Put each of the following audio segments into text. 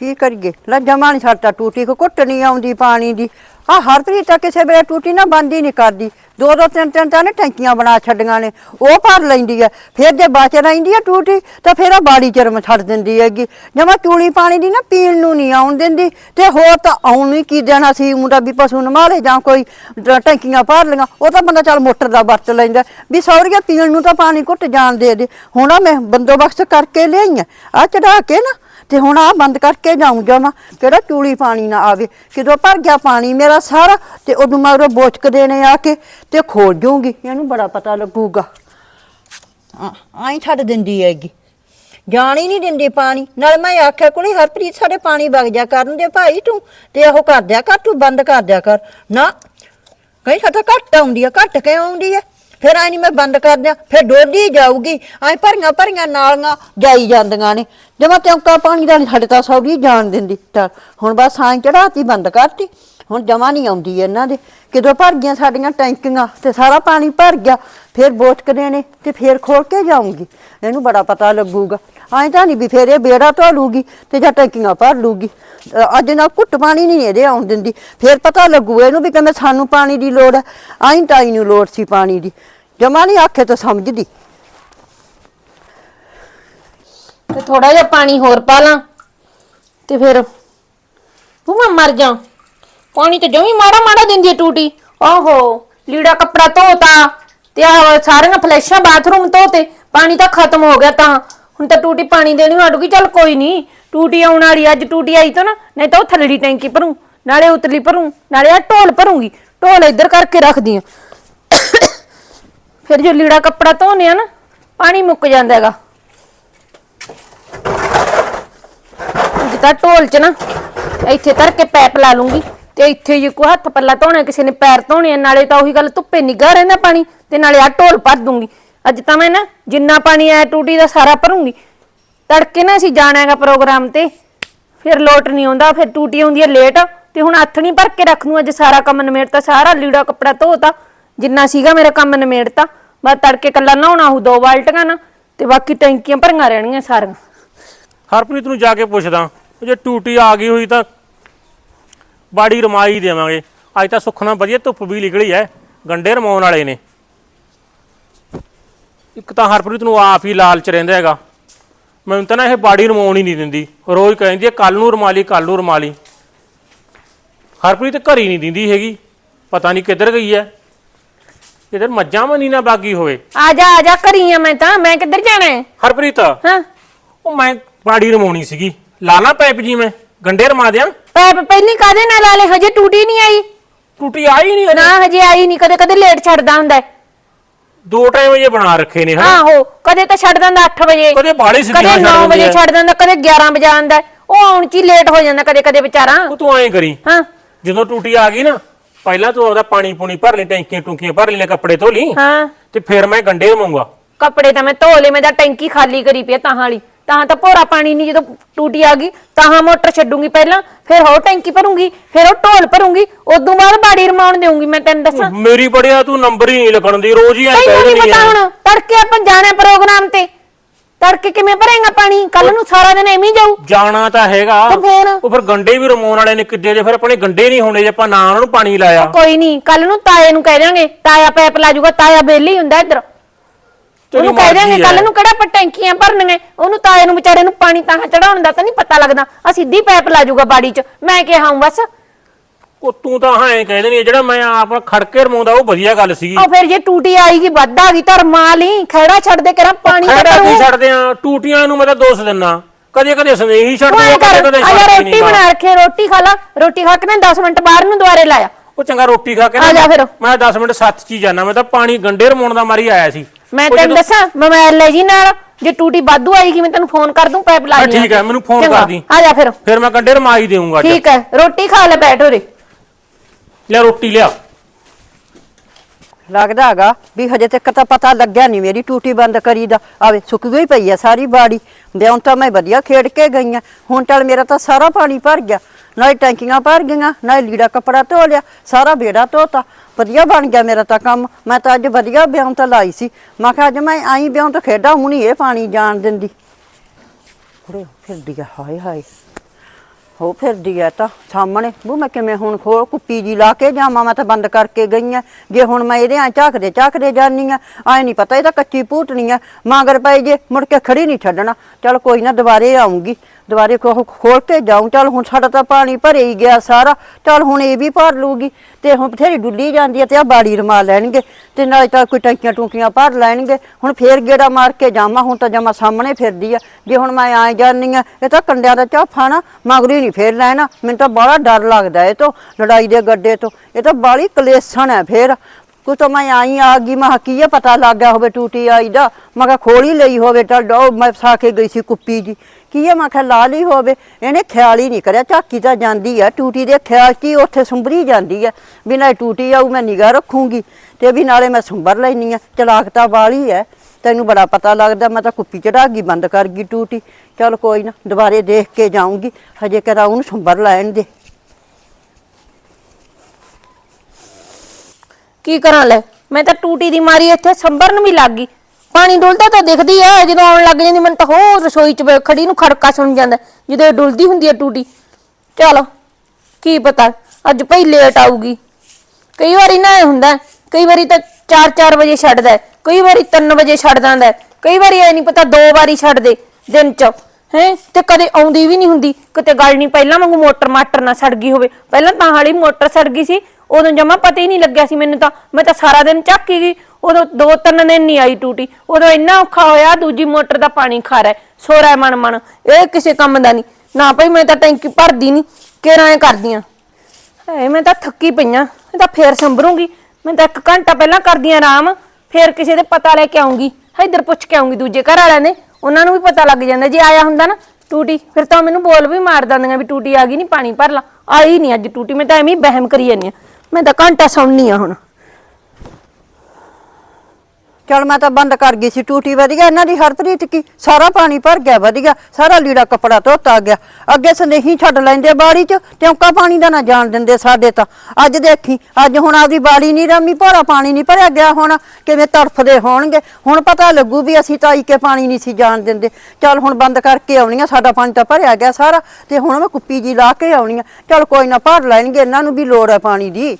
ਕੀ ਕਰੀਏ? ਲੈ ਜਮਾ ਨਹੀਂ ਛੱਡਦਾ ਟੂਟੀ ਕੋ ਘੁੱਟ ਨਹੀਂ ਆਉਂਦੀ ਪਾਣੀ ਦੀ। ਆ ਹਰਪ੍ਰੀਤ ਤਾਂ ਕਿਸੇ ਵੇਲੇ ਟੂਟੀ ਨਾ ਬੰਦ ਹੀ ਨਹੀਂ ਕਰਦੀ। ਦੋ ਦੋ ਤਿੰਨ ਤਿੰਨ ਤਾਂ ਨੇ ਟੈਂਕੀਆਂ ਬਣਾ ਛੱਡੀਆਂ ਨੇ, ਉਹ ਭਰ ਲੈਂਦੀ ਹੈ। ਫਿਰ ਜੇ ਬਚ ਰਹਿੰਦੀ ਹੈ ਟੂਟੀ, ਤਾਂ ਫਿਰ ਆ ਬਾੜੀ ਚਰਮ ਛੱਡ ਦਿੰਦੀ ਹੈਗੀ। ਜਮਾ ਚੂਲੀ ਪਾਣੀ ਦੀ ਨਾ ਪੀਣ ਨੂੰ ਨਹੀਂ ਆਉਣ ਦਿੰਦੀ, ਤੇ ਹੋਰ ਤਾਂ ਆਉਣ ਨਹੀਂ ਕੀ ਦੇਣਾ ਸੀ? ਮੁੰਡਾ ਵੀ ਪਸ਼ੂ ਨਮਾਲੇ ਜਾਂ ਕੋਈ ਟ- ਟੈਂਕੀਆਂ ਭਰ ਲਈਆਂ, ਉਹ ਤਾਂ ਬੰਦਾ ਚੱਲ ਮੋਟਰ ਦਾ ਵਰਤ ਲੈਂਦਾ। ਵੀ ਸੌਰੀਆ ਪੀਣ ਨੂੰ ਤਾਂ ਪਾਣੀ ਘੁੱਟ ਜਾਣ ਦੇ ਦੇ। ਹੁਣ ਆ ਮੈਂ ਬੰਦੋਬਸਤ ਕਰਕੇ ਲਿਆਈ ਆ ਆ ਚੜਾ ਕੇ ਨਾ ਤੇ ਹੁਣ ਆ ਬੰਦ ਕਰਕੇ ਜਾਉਂ ਜਾਵਾਂ ਕਿਹੜਾ ਚੂਲੀ ਪਾਣੀ ਨਾ ਆਵੇ। ਕਿਦੋਂ ਭਰ ਗਿਆ ਪਾਣੀ ਮੇਰਾ ਸਾਰਾ, ਤੇ ਉਦੋਂ ਮਗਰੋਂ ਬੋਚਕ ਦੇਣੇ ਆ ਕੇ ਤੇ ਖੋਲ ਜੂੰਗੀ। ਇਹਨੂੰ ਬੜਾ ਪਤਾ ਲੱਗੂਗਾ। ਆਈ ਛੱਡ ਦਿੰਦੀ ਹੈਗੀ। ਜਾਣ ਹੀ ਨਹੀਂ ਦਿੰਦੀ ਪਾਣੀ। ਨਾਲ ਮੈਂ ਆਖਿਆ, ਕੁੜੀ, ਹਰਪ੍ਰੀਤ, ਸਾਡੇ ਪਾਣੀ ਵਗ ਜਾ ਕਰਨ ਦੇ ਭਾਈ ਤੂੰ। ਤੇ ਉਹ ਕਰ ਦਿਆ ਕਰ, ਤੂੰ ਬੰਦ ਕਰ ਦਿਆ ਕਰ। ਨਾ, ਕਈ ਸਾਡਾ ਘੱਟ ਆਉਂਦੀ ਆ, ਘੱਟ ਕਿਉਂ ਆਉਂਦੀ ਆ? ਫਿਰ ਆਈ ਨਹੀਂ ਮੈਂ ਬੰਦ ਕਰ ਦਿਆਂ, ਫਿਰ ਡੋਲੀ ਜਾਊਗੀ, ਐ ਭਰੀਆਂ ਭਰੀਆਂ ਨਾਲੀਆਂ ਜਾਈ ਜਾਂਦੀਆਂ ਨੇ। ਜਮਾ ਤਿਉਂਕਾ ਪਾਣੀ ਦਾ ਨਹੀਂ ਸਾਡੇ ਤਾਂ ਸੌੜੀ ਜਾਣ ਦਿੰਦੀ ਤਾਂ। ਹੁਣ ਬਸ ਆਂ ਚੜਾਤੀ ਬੰਦ ਕਰਤੀ। ਹੁਣ ਜਮਾ ਨਹੀਂ ਆਉਂਦੀ ਇਹਨਾਂ ਦੇ। ਕਿਦੋਂ ਭਰ ਗਈਆਂ ਸਾਡੀਆਂ ਟੈਂਕੀਆਂ ਤੇ ਸਾਰਾ ਪਾਣੀ ਭਰ ਗਿਆ ਫਿਰ ਬੋਟਕਦੇ ਨੇ ਤੇ ਫਿਰ ਖੋਲ ਕੇ ਜਾਊਂਗੀ। ਇਹਨੂੰ ਬੜਾ ਪਤਾ ਲੱਗੂਗਾ। ਐਂ ਤਾਂ ਨਹੀਂ ਵੀ ਫਿਰ ਇਹ ਬੇੜਾ ਧੋ ਲੂਗੀ ਤੇ ਜਾਂ ਟੈਂਕੀਆਂ ਭਰ ਲੂਗੀ। ਅ, ਅੱਜ ਨਾਲ ਘੁੱਟ ਪਾਣੀ ਨਹੀਂ ਇਹਦੇ ਆਉਣ ਦਿੰਦੀ। ਫਿਰ ਪਤਾ ਲੱਗੂ ਇਹਨੂੰ ਵੀ ਕਿਵੇਂ ਸਾਨੂੰ ਪਾਣੀ ਦੀ ਲੋੜ ਹੈ। ਆਈਂ ਤਾਈ ਨੂੰ ਲੋੜ ਸੀ ਪਾਣੀ ਦੀ। ਜਮਾ ਨਹੀਂ ਆਖੇ ਤਾਂ ਸਮਝਦੀ। ਤੇ ਥੋੜਾ ਜਿਹਾ ਪਾਣੀ ਹੋਰ ਪਾ ਲਾਂ ਤੇ ਫਿਰ ਭੂਆ ਮਰ ਜਾ ਪਾਣੀ ਤੇ ਜਮੀ ਮਾੜਾ ਮਾੜਾ ਦਿੰਦੀ ਹੈ ਟੂਟੀ। ਓਹੋ ਲੀੜਾ ਕੱਪੜਾ ਧੋਤਾ ਤੇ ਆ ਸਾਰੀਆਂ ਫਲੈਸ਼ਾਂ ਬਾਥਰੂਮ ਧੋਤੇ, ਪਾਣੀ ਤਾਂ ਖਤਮ ਹੋ ਗਿਆ ਤਾਂ। ਹੁਣ ਤਾਂ ਟੂਟੀ ਪਾਣੀ ਦੇਣੀ ਹਟੂਗੀ ਚੱਲ ਕੋਈ ਨਹੀਂ ਟੂਟੀ ਆਉਣ ਵਾਲੀ ਅੱਜ ਟੂਟੀ ਆਈ ਤਾਂ ਨਾ, ਨਹੀਂ ਤਾਂ ਉਹ ਥੱਲੜੀ ਟੈਂਕੀ ਭਰੂ, ਨਾਲੇ ਉਤਲੀ ਭਰੂ, ਨਾਲੇ ਆ ਢੋਲ ਭਰੂਗੀ। ਢੋਲ ਇੱਧਰ ਕਰਕੇ ਰੱਖਦੀ ਆ। ਫਿਰ ਜੋ ਲੀੜਾ ਕੱਪੜਾ ਧੋਨੇ ਆ ਨਾ, ਪਾਣੀ ਮੁੱਕ ਜਾਂਦਾ ਹੈਗਾ। ਜਿੱਦਾਂ ਢੋਲ ਚ ਨਾ, ਇੱਥੇ ਧਰ ਕੇ ਪੈਪ ਲਾ ਲੂੰਗੀ। ਤੇ ਇੱਥੇ ਜੇ ਕੋਈ ਹੱਥ ਪੱਲਾ ਧੋਣਾ ਕਿਸੇ ਨੇ ਪੈਰ ਧੋਣੇ ਆ, ਨਾਲੇ ਤਾਂ ਉਹੀ ਗੱਲ ਧੁੱਪੇ ਨਿੱਘਾ ਰਹਿੰਦਾ ਪਾਣੀ ਤੇ ਨਾਲੇ ਆ ਢੋਲ ਭਰ ਦੂੰਗੀ। ਅੱਜ ਤਾਂ ਮੈਂ ਨਾ ਜਿੰਨਾ ਪਾਣੀ ਆਇਆ ਟੂਟੀ ਦਾ ਸਾਰਾ ਭਰੂੰਗੀ। ਤੜਕੇ ਨਾ ਅਸੀਂ ਜਾਣਾ ਹੈਗਾ ਪ੍ਰੋਗਰਾਮ ਤੇ ਫਿਰ ਲੋਟ ਨਹੀਂ ਆਉਂਦਾ ਫਿਰ ਟੂਟੀ ਆਉਂਦੀ ਹੈ ਲੇਟ ਤੇ ਹੁਣ ਹੱਥ ਨਹੀਂ ਭਰ ਕੇ ਰੱਖ ਨੂੰ ਅੱਜ ਸਾਰਾ ਕੰਮ ਨਿਮੇੜਤਾ ਸਾਰਾ ਲੀੜਾ ਕੱਪੜਾ ਧੋਤਾ ਜਿੰਨਾ ਸੀਗਾ ਮੇਰਾ ਕੰਮ ਨਿਮੇੜਤਾ। ਬਸ ਤੜਕੇ ਕੱਲਾ ਨਹਾਉਣਾ ਉਹ ਦੋ ਬਾਲਟੀਆਂ ਨਾ ਤੇ ਬਾਕੀ ਟੈਂਕੀਆਂ ਭਰੀਆਂ ਰਹਿਣਗੀਆਂ ਸਾਰੀਆਂ। ਹਰਪ੍ਰੀਤ ਨੂੰ ਜਾ ਕੇ ਪੁੱਛਦਾ ਉਹ ਜੇ ਟੂਟੀ ਆ ਗਈ ਹੋਈ ਤਾਂ ਬਾੜੀ ਰਮਾਈ ਦੇਵਾਂਗੇ। ਅੱਜ ਤਾਂ ਸੁੱਖ ਨਾਲ ਵਧੀਆ ਧੁੱਪ ਵੀ ਨਿਕਲੀ ਐ ਗੰਡੇ ਰਮਾਉਣ ਵਾਲੇ ਨੇ। ਇੱਕ ਤਾਂ ਹਰਪ੍ਰੀਤ ਨੂੰ ਆਪ ਹੀ ਲਾਲਚ ਰਹਿੰਦਾ ਹੈਗਾ। ਮੈਨੂੰ ਤਾਂ ਨਾ ਇਹ ਬਾੜੀ ਰਮਾਉਣ ਹੀ ਨਹੀਂ ਦਿੰਦੀ। ਰੋਜ਼ ਕਹਿੰਦੀ ਹੈ ਕੱਲ ਨੂੰ ਰਮਾ ਲਈ ਕੱਲ ਨੂੰ ਰਮਾ ਲਈ ਹਰਪ੍ਰੀਤ ਘਰ ਹੀ ਨਹੀਂ ਦਿੰਦੀ ਹੈਗੀ। ਪਤਾ ਨਹੀਂ ਕਿੱਧਰ ਗਈ ਐ। ਕਿੱਧਰ ਮੱਝਾਂ ਮਨੀ ਨਾ ਬਾਗੀ ਹੋਵੇ। ਆ ਜਾ ਆ ਜਾ ਕਰੀ ਆ ਮੈਂ ਤਾਂ। ਮੈਂ ਕਿੱਧਰ ਜਾਣਾ ਹੈ ਹਰਪ੍ਰੀਤ ਹਾਂ। ਉਹ ਮੈਂ ਬਾੜੀ ਰਮਾਉਣੀ ਸੀਗੀ। ਲਾਲਾ ਪਾਈਪ ਜੀ ਮੈਂ ਗੰਡੇ ਰਮਾ ਦਿਆਂ। ਪੈਪ ਪਹਿਲੀ ਕਾਦੇ ਨਾਲ ਲਾ ਲੈ? ਹਜੇ ਟੂਟੀ ਨਹੀਂ ਆਈ। ਟੂਟੀ ਆਈ ਨਹੀਂ ਨਾ ਹਜੇ। ਆਈ ਨਹੀਂ। ਕਦੇ ਕਦੇ ਲੇਟ ਛੱਡਦਾ ਹੁੰਦਾ ਹੈ। ਦੋ ਟਾਈਮ ਇਹ ਬਣਾ ਰੱਖੇ ਨੇ ਹਨਾ? ਆਹੋ ਕਦੇ ਤਾਂ ਛੱਡ ਦਿੰਦਾ 8 ਵਜੇ। ਕਦੇ ਬਾਹਲੀ ਕਦੇ ਸਿੱਧੀਆਂ 9 ਛੱਡ ਵਜੇ ਛੱਡ ਦਿੰਦਾ ਕਦੇ 11 ਵਜੇ ਆਉਂਦਾ ਹੈ। ਉਹ ਆਉਣ ਚ ਹੀ ਲੇਟ ਹੋ ਜਾਂਦਾ ਕਦੇ ਕਦੇ ਵਿਚਾਰਾ। ਉਹ ਤੂੰ ਐਂ ਕਰੀ। ਹਾਂ। ਜਦੋਂ ਟੂਟੀ ਆ ਗਈ ਨਾ ਪਹਿਲਾਂ ਤੂੰ ਉਹਦਾ ਪਾਣੀ ਪੂਣੀ ਭਰ ਲਈ ਟੈਂਕੀਆਂ ਟੁੰਕੀਆਂ ਭਰ ਲੈ ਕੱਪੜੇ ਧੋ ਲਈ। ਹਾਂ। ਤੇ ਫਿਰ ਮੈਂ ਗੰਡੇ ਰਮਾਉਂਗਾ ਕੱਪੜੇ ਤਾਂ ਮੈਂ ਧੋ ਲਏ ਮੈਂ ਤਾਂ ਟੈਂਕੀ ਖਾਲੀ ਕਰੀ ਪਈ ਆ ਤਾਂ ਵਾਲੀ। ਤਾਂ ਤਾਂ ਭੋਰਾ ਪਾਣੀ ਨਹੀਂ ਜਦੋਂ ਟੂਟੀ ਆ ਗਈ ਤਾਂ ਮੋਟਰ ਛੱਡੂਗੀ ਪਹਿਲਾਂ ਫਿਰ ਹੋਰ ਟੈਂਕੀ ਭਰੂੰਗੀ ਫਿਰ ਉਹ ਢੋਲ ਭਰੂੰਗੀ ਉਦੋਂ ਬਾਅਦ ਬਾੜੀ ਰਮਾਉਣ ਦੇਊਂਗੀ ਮੈਂ ਤੈਨੂੰ ਦੱਸਾਂ। ਮੇਰੀ ਬੜਿਆ ਤੂੰ ਨੰਬਰ ਹੀ ਨਹੀਂ ਲਿਖਣ ਦੀ ਰੋਜ਼ ਹੀ ਐਂ ਤੈਨੂੰ ਨਹੀਂ ਪਤਾ ਹੁਣ ਤੜਕੇ ਆਪਾਂ ਜਾਣਾ ਪ੍ਰੋਗਰਾਮ ਤੇ। ਤੜਕੇ ਕਿਵੇਂ ਭਰੇਗਾ ਪਾਣੀ? ਕੱਲ ਨੂੰ ਸਾਰਾ ਦਿਨ ਐਵੇਂ ਹੀ ਜਾਊ। ਜਾਣਾ ਤਾਂ ਹੈਗਾ। ਤੇ ਫਿਰ? ਉਹ ਫਿਰ ਗੰਡੇ ਵੀ ਰਮਾਉਣ ਵਾਲੇ ਨੇ ਕਿੱਡੇ ਜੇ ਫਿਰ ਆਪਣੇ ਗੰਡੇ ਨਹੀਂ ਹੋਣੇ ਜੇ ਆਪਾਂ ਨਾ ਉਹਨਾਂ ਨੂੰ ਪਾਣੀ ਲਾਇਆ। ਕੋਈ ਨਹੀਂ ਕੱਲ ਨੂੰ ਤਾਏ ਨੂੰ ਕਹਿ ਦਿਆਂਗੇ ਤਾਇਆ ਪੈਪ ਲਾ ਜਾਊਗਾ ਤਾਇਆ ਬੇਲੀ ਹੁੰਦਾ ਇੱਧਰ। ਤੇਰੀ ਉਹਨੂੰ ਕਹਿ ਦਿਆਂਗੇ ਮਰਜ਼ੀ ਕੱਲ। ਨੂੰ ਕਿਹੜਾ ਆਪਾਂ ਟੈਂਕੀਆਂ ਭਰਨੀਆਂ ਉਹਨੂੰ ਤਾਏ ਨੂੰ ਵਿਚਾਰੇ ਨੂੰ ਪਾਣੀ ਤਾਂ ਚੜਾਉਣ ਦਾ ਤਾਂ ਨਹੀਂ ਪਤਾ ਲੱਗਦਾ। ਆ ਸਿੱਧੀ ਪੈਪ ਲਾ ਜਾਊਗਾ ਬਾੜੀ 'ਚ। ਮੈਂ ਕਿਹਾ ਹਾਂ ਬਸ। ਉਹ ਤੂੰ ਤਾਂ ਹਾਂ ਐਂ ਕਹਿ ਦੇਣੀ ਜਿਹੜਾ ਮੈਂ ਆਪ ਖੜਕੇ ਰਮਾਉਂਦਾ ਉਹ ਵਧੀਆ ਗੱਲ ਸੀਗੀ। ਉਹ ਫਿਰ ਜੇ ਟੂਟੀ ਆਏਗੀ ਵੱਧ ਆ ਗਈ ਤਾਂ ਰਮਾ ਲਈ ਖੜਾ ਛੱਡ ਦੇ ਕਰਾਂ ਪਾਣੀ ਤਾਂ ਖੜਾ ਕੀ। ਛੱਡਦੇ ਆ? ਟੂਟੀਆਂ ਨੂੰ ਮੈਂ ਤਾਂ ਦੋਸ਼ ਦਿੰਨਾ। ਕਦੇ ਕਦੇ ਸਨੇਹੀ ਛੱਡ ਤੂੰ ਐਂ ਦੂੰਗਾ ਕਰ ਕਦੇ ਆ ਰੋਟੀ ਨਹੀਂ ਬਣਾ ਰੱਖੇ ਰੋਟੀ ਖਾ ਲਾ। ਰੋਟੀ ਖਾ ਕੇ ਨਾ 10 ਮਿੰਟ ਬਾਹਰ ਨੂੰ ਦੁਆਰੇ ਲਾਇਆ। ਉਹ ਚੰਗਾ ਰੋਟੀ ਖਾ ਕੇ ਆ ਜਾ ਫਿਰ। ਮੈਂ 10 ਮਿੰਟ ਸੱਤ ਚ ਜਾਣਾ ਮੈਂ ਤਾਂ ਪਾਣੀ ਗੰਡੇ ਰਮਾਉਣ ਦਾ ਮਾਰੀ ਆਇਆ ਸੀ। ਮੈਂ ਉਹ ਤੈਨੂੰ ਜਦੋਂ- ਦੱਸਾਂ ਮੋਬਾਈਲ ਲੈ ਜੀ ਨਾਲ ਜੇ ਟੂਟੀ ਵਾਧੂ ਆਏਗੀ ਮੈਂ ਤੈਨੂੰ ਫੋਨ ਕਰ ਦੂੰ ਪੈਪ ਲਾ ਹਾਂ, ਠੀਕ ਹੈ, ਮੈਨੂੰ phone ਕਰ ਦੀ। ਆ ਜਾ ਫਿਰ। ਫਿਰ ਮੈਂ ਗੰਡੇ ਰਮਾ ਹੀ ਦੇਊਂਗਾ ਅੱਜ। ਠੀਕ ਹੈ ਰੋਟੀ ਖਾ ਲੈ ਬੈਠ ਉਰੇ। ਲੈ ਰੋਟੀ ਲਿਆ। ਲੱਗਦਾ ਹੈਗਾ ਵੀ ਹਜੇ ਤੱਕ ਤਾਂ ਪਤਾ ਲੱਗਿਆ ਨਹੀਂ ਮੇਰੀ ਟੂਟੀ ਬੰਦ ਕਰੀ ਦਾ। ਆਵੇ ਸੁੱਕ ਗਈ ਪਈ ਆ ਸਾਰੀ ਬਾੜੀ। ਵਿਆਹ ਤਾਂ ਮੈਂ ਵਧੀਆ ਖੇਡ ਕੇ ਗਈ ਆ। ਹੁਣ ਟਲ ਮੇਰਾ ਤਾਂ ਸਾਰਾ ਪਾਣੀ ਭਰ ਗਿਆ। ਨਾਲੇ ਟੈਂਕੀਆਂ ਭਰ ਗਈਆਂ ਨਾਲੇ ਲੀੜਾ ਕੱਪੜਾ ਧੋ ਲਿਆ ਸਾਰਾ ਬੇੜਾ ਧੋਤਾ। ਵਧੀਆ ਬਣ ਗਿਆ ਮੇਰਾ ਤਾਂ ਕੰਮ। ਮੈਂ ਤਾਂ ਅੱਜ ਵਧੀਆ ਵਿਆਹ ਤਾਂ ਲਾਈ ਸੀ। ਮੈਂ ਕਿਹਾ ਅੱਜ ਮੈਂ ਆਈ ਵਿਆਹ ਤਾਂ ਖੇਡਾਂ, ਹੁਣੀ ਇਹ ਪਾਣੀ ਜਾਣ ਦਿੰਦੀ। ਉਰੇ ਫਿਰਦੀ ਆ, ਹਾਏ ਹਾਏ। ਹੋ ਫਿਰਦੀ ਐ ਤਾਂ, ਸਾਹਮਣੇ। ਬੂ, ਮੈਂ ਕਿਵੇਂ ਹੁਣ ਖੋ ਕੁੱਪੀ ਜੀ ਲਾ ਕੇ ਜਾਵਾਂ? ਮੈਂ ਤਾਂ ਬੰਦ ਕਰਕੇ ਗਈ ਆ। ਜੇ ਹੁਣ ਮੈਂ ਇਹਦੇ ਆ ਝਾਕਦੇ ਝਾਕਦੇ ਜਾਨੀ ਆ, ਆਏ ਨਹੀਂ ਪਤਾ, ਇਹ ਤਾਂ ਕੱਚੀ ਭੂਤਣੀ ਆ। ਮਾਂਗਰ ਪਈ ਜੇ, ਮੁੜ ਕੇ ਖੜੀ ਨਹੀਂ ਛੱਡਣਾ। ਚਲ ਕੋਈ ਨਾ, ਦੁਬਾਰੇ ਆਉਂਗੀ ਦੁਬਾਰੇ ਕੋ ਖੋਲ ਕੇ ਜਾਉਂ ਚੱਲ ਹੁਣ ਸਾਡਾ ਤਾਂ ਪਾਣੀ ਭਰੇ ਹੀ ਗਿਆ ਸਾਰਾ। ਚੱਲ ਹੁਣ ਇਹ ਵੀ ਭਰ ਲੂਗੀ ਤੇ ਹੁਣ ਬਥੇਰੀ ਡੁੱਲੀ ਜਾਂਦੀ ਹੈ ਤੇ ਆ ਬਾੜੀ ਰਮਾ ਲੈਣਗੇ। ਤੇ ਨਾਲੇ ਤਾਂ ਕੋਈ ਟੈਂਕੀਆਂ ਟੂਕੀਆਂ ਭਰ ਲੈਣਗੇ। ਹੁਣ ਫੇਰ ਗੇੜਾ ਮਾਰ ਕੇ ਜਾਵਾਂ। ਹੁਣ ਤਾਂ ਜਮਾ ਸਾਹਮਣੇ ਫਿਰਦੀ ਆ। ਜੇ ਹੁਣ ਮੈਂ ਆਏ ਜਾਨੀ ਆ, ਇਹ ਤਾਂ ਕੰਡਿਆਂ ਦਾ ਝਾਫਾ ਨਾ, ਮਗਰੀ ਨਹੀਂ ਫੇਰ ਲੈਣਾ। ਮੈਨੂੰ ਤਾਂ ਬੜਾ ਡਰ ਲੱਗਦਾ ਇਹ ਤੋਂ, ਲੜਾਈ ਦੇ ਗੱਡੇ ਤੋਂ। ਇਹ ਤਾਂ ਬਾਲੀ ਕਲੇਸ਼ਣ ਹੈ ਫੇਰ। ਕੋ ਤਾਂ ਮੈਂ ਆਈ ਆ ਗਈ ਮੈਂ ਕਿਹਾ ਕੀ ਆ, ਪਤਾ ਲੱਗ ਗਿਆ ਹੋਵੇ ਟੂਟੀ ਆਈ ਦਾ। ਮੈਂ ਕਿਹਾ ਖੋਲੀ ਲਈ ਹੋਵੇ ਤਾਂ ਡੋ, ਮੈਂ ਫਸਾ ਕੇ ਗਈ ਸੀ ਕੁੱਪੀ ਜੀ। ਕੀ ਆ, ਮੈਂ ਕਿਹਾ ਲਾ ਲਈ ਹੋਵੇ। ਇਹਨੇ ਖਿਆਲ ਹੀ ਨਹੀਂ ਕਰਿਆ, ਝਾਕੀ ਤਾਂ ਜਾਂਦੀ ਆ। ਟੂਟੀ ਦੇ ਖਿਆਲ 'ਚ ਹੀ ਉੱਥੇ ਸੁੰਬਰੀ ਜਾਂਦੀ ਆ। ਵੀ ਨਾ ਟੂਟੀ ਆਊ, ਮੈਂ ਨਿਗਾਹ ਰੱਖੂੰਗੀ ਤੇ ਵੀ ਨਾਲੇ ਮੈਂ ਸੁੰਬਰ ਲੈਣੀ ਆ। ਚਲਾਕਤਾ ਵਾਲੀ ਐ। ਤੈਨੂੰ ਬੜਾ ਪਤਾ ਲੱਗਦਾ, ਮੈਂ ਤਾਂ ਕੁੱਪੀ ਚੜਾ ਗਈ ਬੰਦ ਕਰ ਗਈ ਟੂਟੀ। ਚਲ ਕੋਈ ਨਾ, ਦੁਬਾਰੇ ਦੇਖ ਕੇ ਜਾਊਂਗੀ। ਹਜੇ ਕਰਾ ਉਹਨੂੰ ਸੁੰਬਰ ਲੈਣ ਦੇ। ਕੀ ਕਰਾਂ ਲੈ? ਮੈਂ ਤਾਂ ਟੂਟੀ ਦੀ ਮਾਰੀ ਇੱਥੇ, ਸੰਭਰਨ ਵੀ ਲੱਗ ਗਈ। ਪਾਣੀ ਡੁੱਲਦਾ ਤਾਂ ਦਿਖਦੀ ਐ ਜਦੋਂ ਆਉਣ ਲੱਗ ਜਾਂਦੀ, ਮੈਨੂੰ ਤਾਂ ਹੋ ਰਸੋਈ 'ਚ ਖੜੀ ਨੂੰ ਖੜਕਾ ਸੁਣ ਜਾਂਦਾ। ਜਦੋਂ ਇਹ ਡੁੱਲਦੀ ਹੁੰਦੀ ਐ ਟੂਟੀ, ਚਲ, ਕੀ ਪਤਾ, ਅੱਜ ਭਈ ਲੇਟ ਆਊਗੀ। ਕਈ ਵਾਰੀ ਨਾ ਇਹ ਹੁੰਦਾ, ਕਈ ਵਾਰੀ ਤਾਂ 4-4 ਵਜੇ ਛੱਡਦਾ, ਕਈ ਵਾਰੀ 3 ਵਜੇ ਛੱਡ ਦਿੰਦਾ, ਕਈ ਵਾਰੀ ਐ ਨਹੀਂ ਪਤਾ ਦੋ ਵਾਰੀ ਛੱਡ ਦੇ ਦਿਨ 'ਚ, ਹੈ? ਤੇ ਕਦੇ ਆਉਂਦੀ ਵੀ ਨਹੀਂ ਹੁੰਦੀ, ਕਿਤੇ ਗੱਲ ਨਹੀਂ ਪਹਿਲਾਂ ਵਾਂਗੂ ਮੋਟਰ ਮਾਟਰ ਨਾ ਸੜ ਗਈ ਹੋਵੇ। ਪਹਿਲਾਂ ਤਾਂ ਹਾਲੀ ਮੋਟਰ ਸੜ ਗਈ ਸੀ ਉਦੋਂ ਜਮਾ ਪਤਾ ਹੀ ਨਹੀਂ ਲੱਗਿਆ ਸੀ ਮੈਨੂੰ ਤਾਂ। ਮੈਂ ਤਾਂ ਸਾਰਾ ਦਿਨ ਚੱਕ ਗਈ। ਉਦੋਂ ਦੋ ਤਿੰਨ ਦਿਨ ਨਹੀਂ ਆਈ ਟੂਟੀ। ਉਦੋਂ ਇੰਨਾ ਔਖਾ ਹੋਇਆ, ਦੂਜੀ ਮੋਟਰ ਦਾ ਪਾਣੀ ਖਾ ਹੈ ਸੋਰਾ ਮਨ ਮਨ। ਇਹ ਕਿਸੇ ਕੰਮ ਦਾ ਨਹੀਂ। ਨਾ ਭਾਈ, ਮੈਂ ਤਾਂ ਟੈਂਕੀ ਭਰਦੀ ਨਹੀਂ। ਕਿਹੜਾ ਐ ਕਰਦੀਆਂ ਐ ਮੈਂ ਤਾਂ ਥੱਕੀ ਪਈਆਂ ਮੈਂ ਤਾਂ ਫੇਰ ਸੰਭਰੂੰਗੀ। ਮੈਂ ਤਾਂ ਇੱਕ ਘੰਟਾ ਪਹਿਲਾਂ ਕਰਦੀ ਆਰਾਮ। ਫੇਰ ਕਿਸੇ ਦੇ ਪਤਾ ਲੈ ਕੇ ਆਉਂਗੀ। ਇੱਧਰ ਪੁੱਛ ਕੇ ਆਉਂਗੀ ਦੂਜੇ ਘਰ ਵਾਲਿਆਂ ਦੇ। ਉਹਨਾਂ ਨੂੰ ਵੀ ਪਤਾ ਲੱਗ ਜਾਂਦਾ। ਜੇ ਆਇਆ ਹੁੰਦਾ ਨਾ ਟੂਟੀ, ਫਿਰ ਤਾਂ ਮੈਨੂੰ ਬੋਲ ਵੀ ਮਾਰ ਦਿੰਦੀਆਂ ਵੀ ਟੂਟੀ ਆ ਗਈ ਨਹੀਂ ਪਾਣੀ ਭਰ ਲਾ। ਆਈ ਨਹੀਂ ਅੱਜ ਟੂਟੀ। ਮੈਂ ਤਾਂ ਐਵੇਂ ਹੀ ਵਹਿਮ ਕਰੀ ਜਾਂਦੀ ਆ। ਮੈਂ ਤਾਂ ਘੰਟਾ ਸੌਣੀ ਆ ਹੁਣ। ਚਲ ਮੈਂ ਤਾਂ ਬੰਦ ਕਰ ਗਈ ਸੀ, ਟੂਟੀ ਵਧੀਆ, ਇਹਨਾਂ ਦੀ ਹਰਪ੍ਰੀਤ ਕੀ? ਸਾਰਾ ਪਾਣੀ ਭਰ ਗਿਆ, ਵਧੀਆ। ਸਾਰਾ ਲੀੜਾ ਕੱਪੜਾ ਧੋਤਾ ਗਿਆ। ਅੱਗੇ ਸੰਦੇਹੀ ਛੱਡ ਲੈਂਦੇ ਬਾੜੀ 'ਚ, ਤਿਉਂਕਾ ਪਾਣੀ ਦਾ ਨਾ ਜਾਣ ਦਿੰਦੇ ਸਾਡੇ ਤਾਂ। ਅੱਜ ਦੇਖੀ, ਅੱਜ ਹੁਣ ਆਪਦੀ ਬਾੜੀ ਨਹੀਂ ਰਮੀ, ਭੋਰਾ ਪਾਣੀ ਨਹੀਂ ਭਰਿਆ ਗਿਆ ਹੁਣ। ਕਿਵੇਂ ਤੜਫਦੇ ਹੋਣਗੇ? ਹੁਣ ਪਤਾ ਲੱਗੂ ਵੀ ਅਸੀਂ ਤਾਂ ਆਈ ਕੇ ਪਾਣੀ ਨਹੀਂ ਸੀ ਜਾਣ ਦਿੰਦੇ। ਚਲ ਹੁਣ ਬੰਦ ਕਰਕੇ ਆਉਣੀ ਆ ਸਾਡਾ ਪਾਣੀ ਤਾਂ ਭਰਿਆ ਗਿਆ ਸਾਰਾ। ਤੇ ਹੁਣ ਮੈਂ ਕੁੱਪੀ ਜੀ ਲਾ ਕੇ ਆਉਣੀ ਆ ਚਲ ਕੋਈ ਨਾ ਭਰ ਲੈਣਗੇ, ਇਹਨਾਂ ਨੂੰ ਵੀ ਲੋੜ ਹੈ ਪਾਣੀ ਦੀ।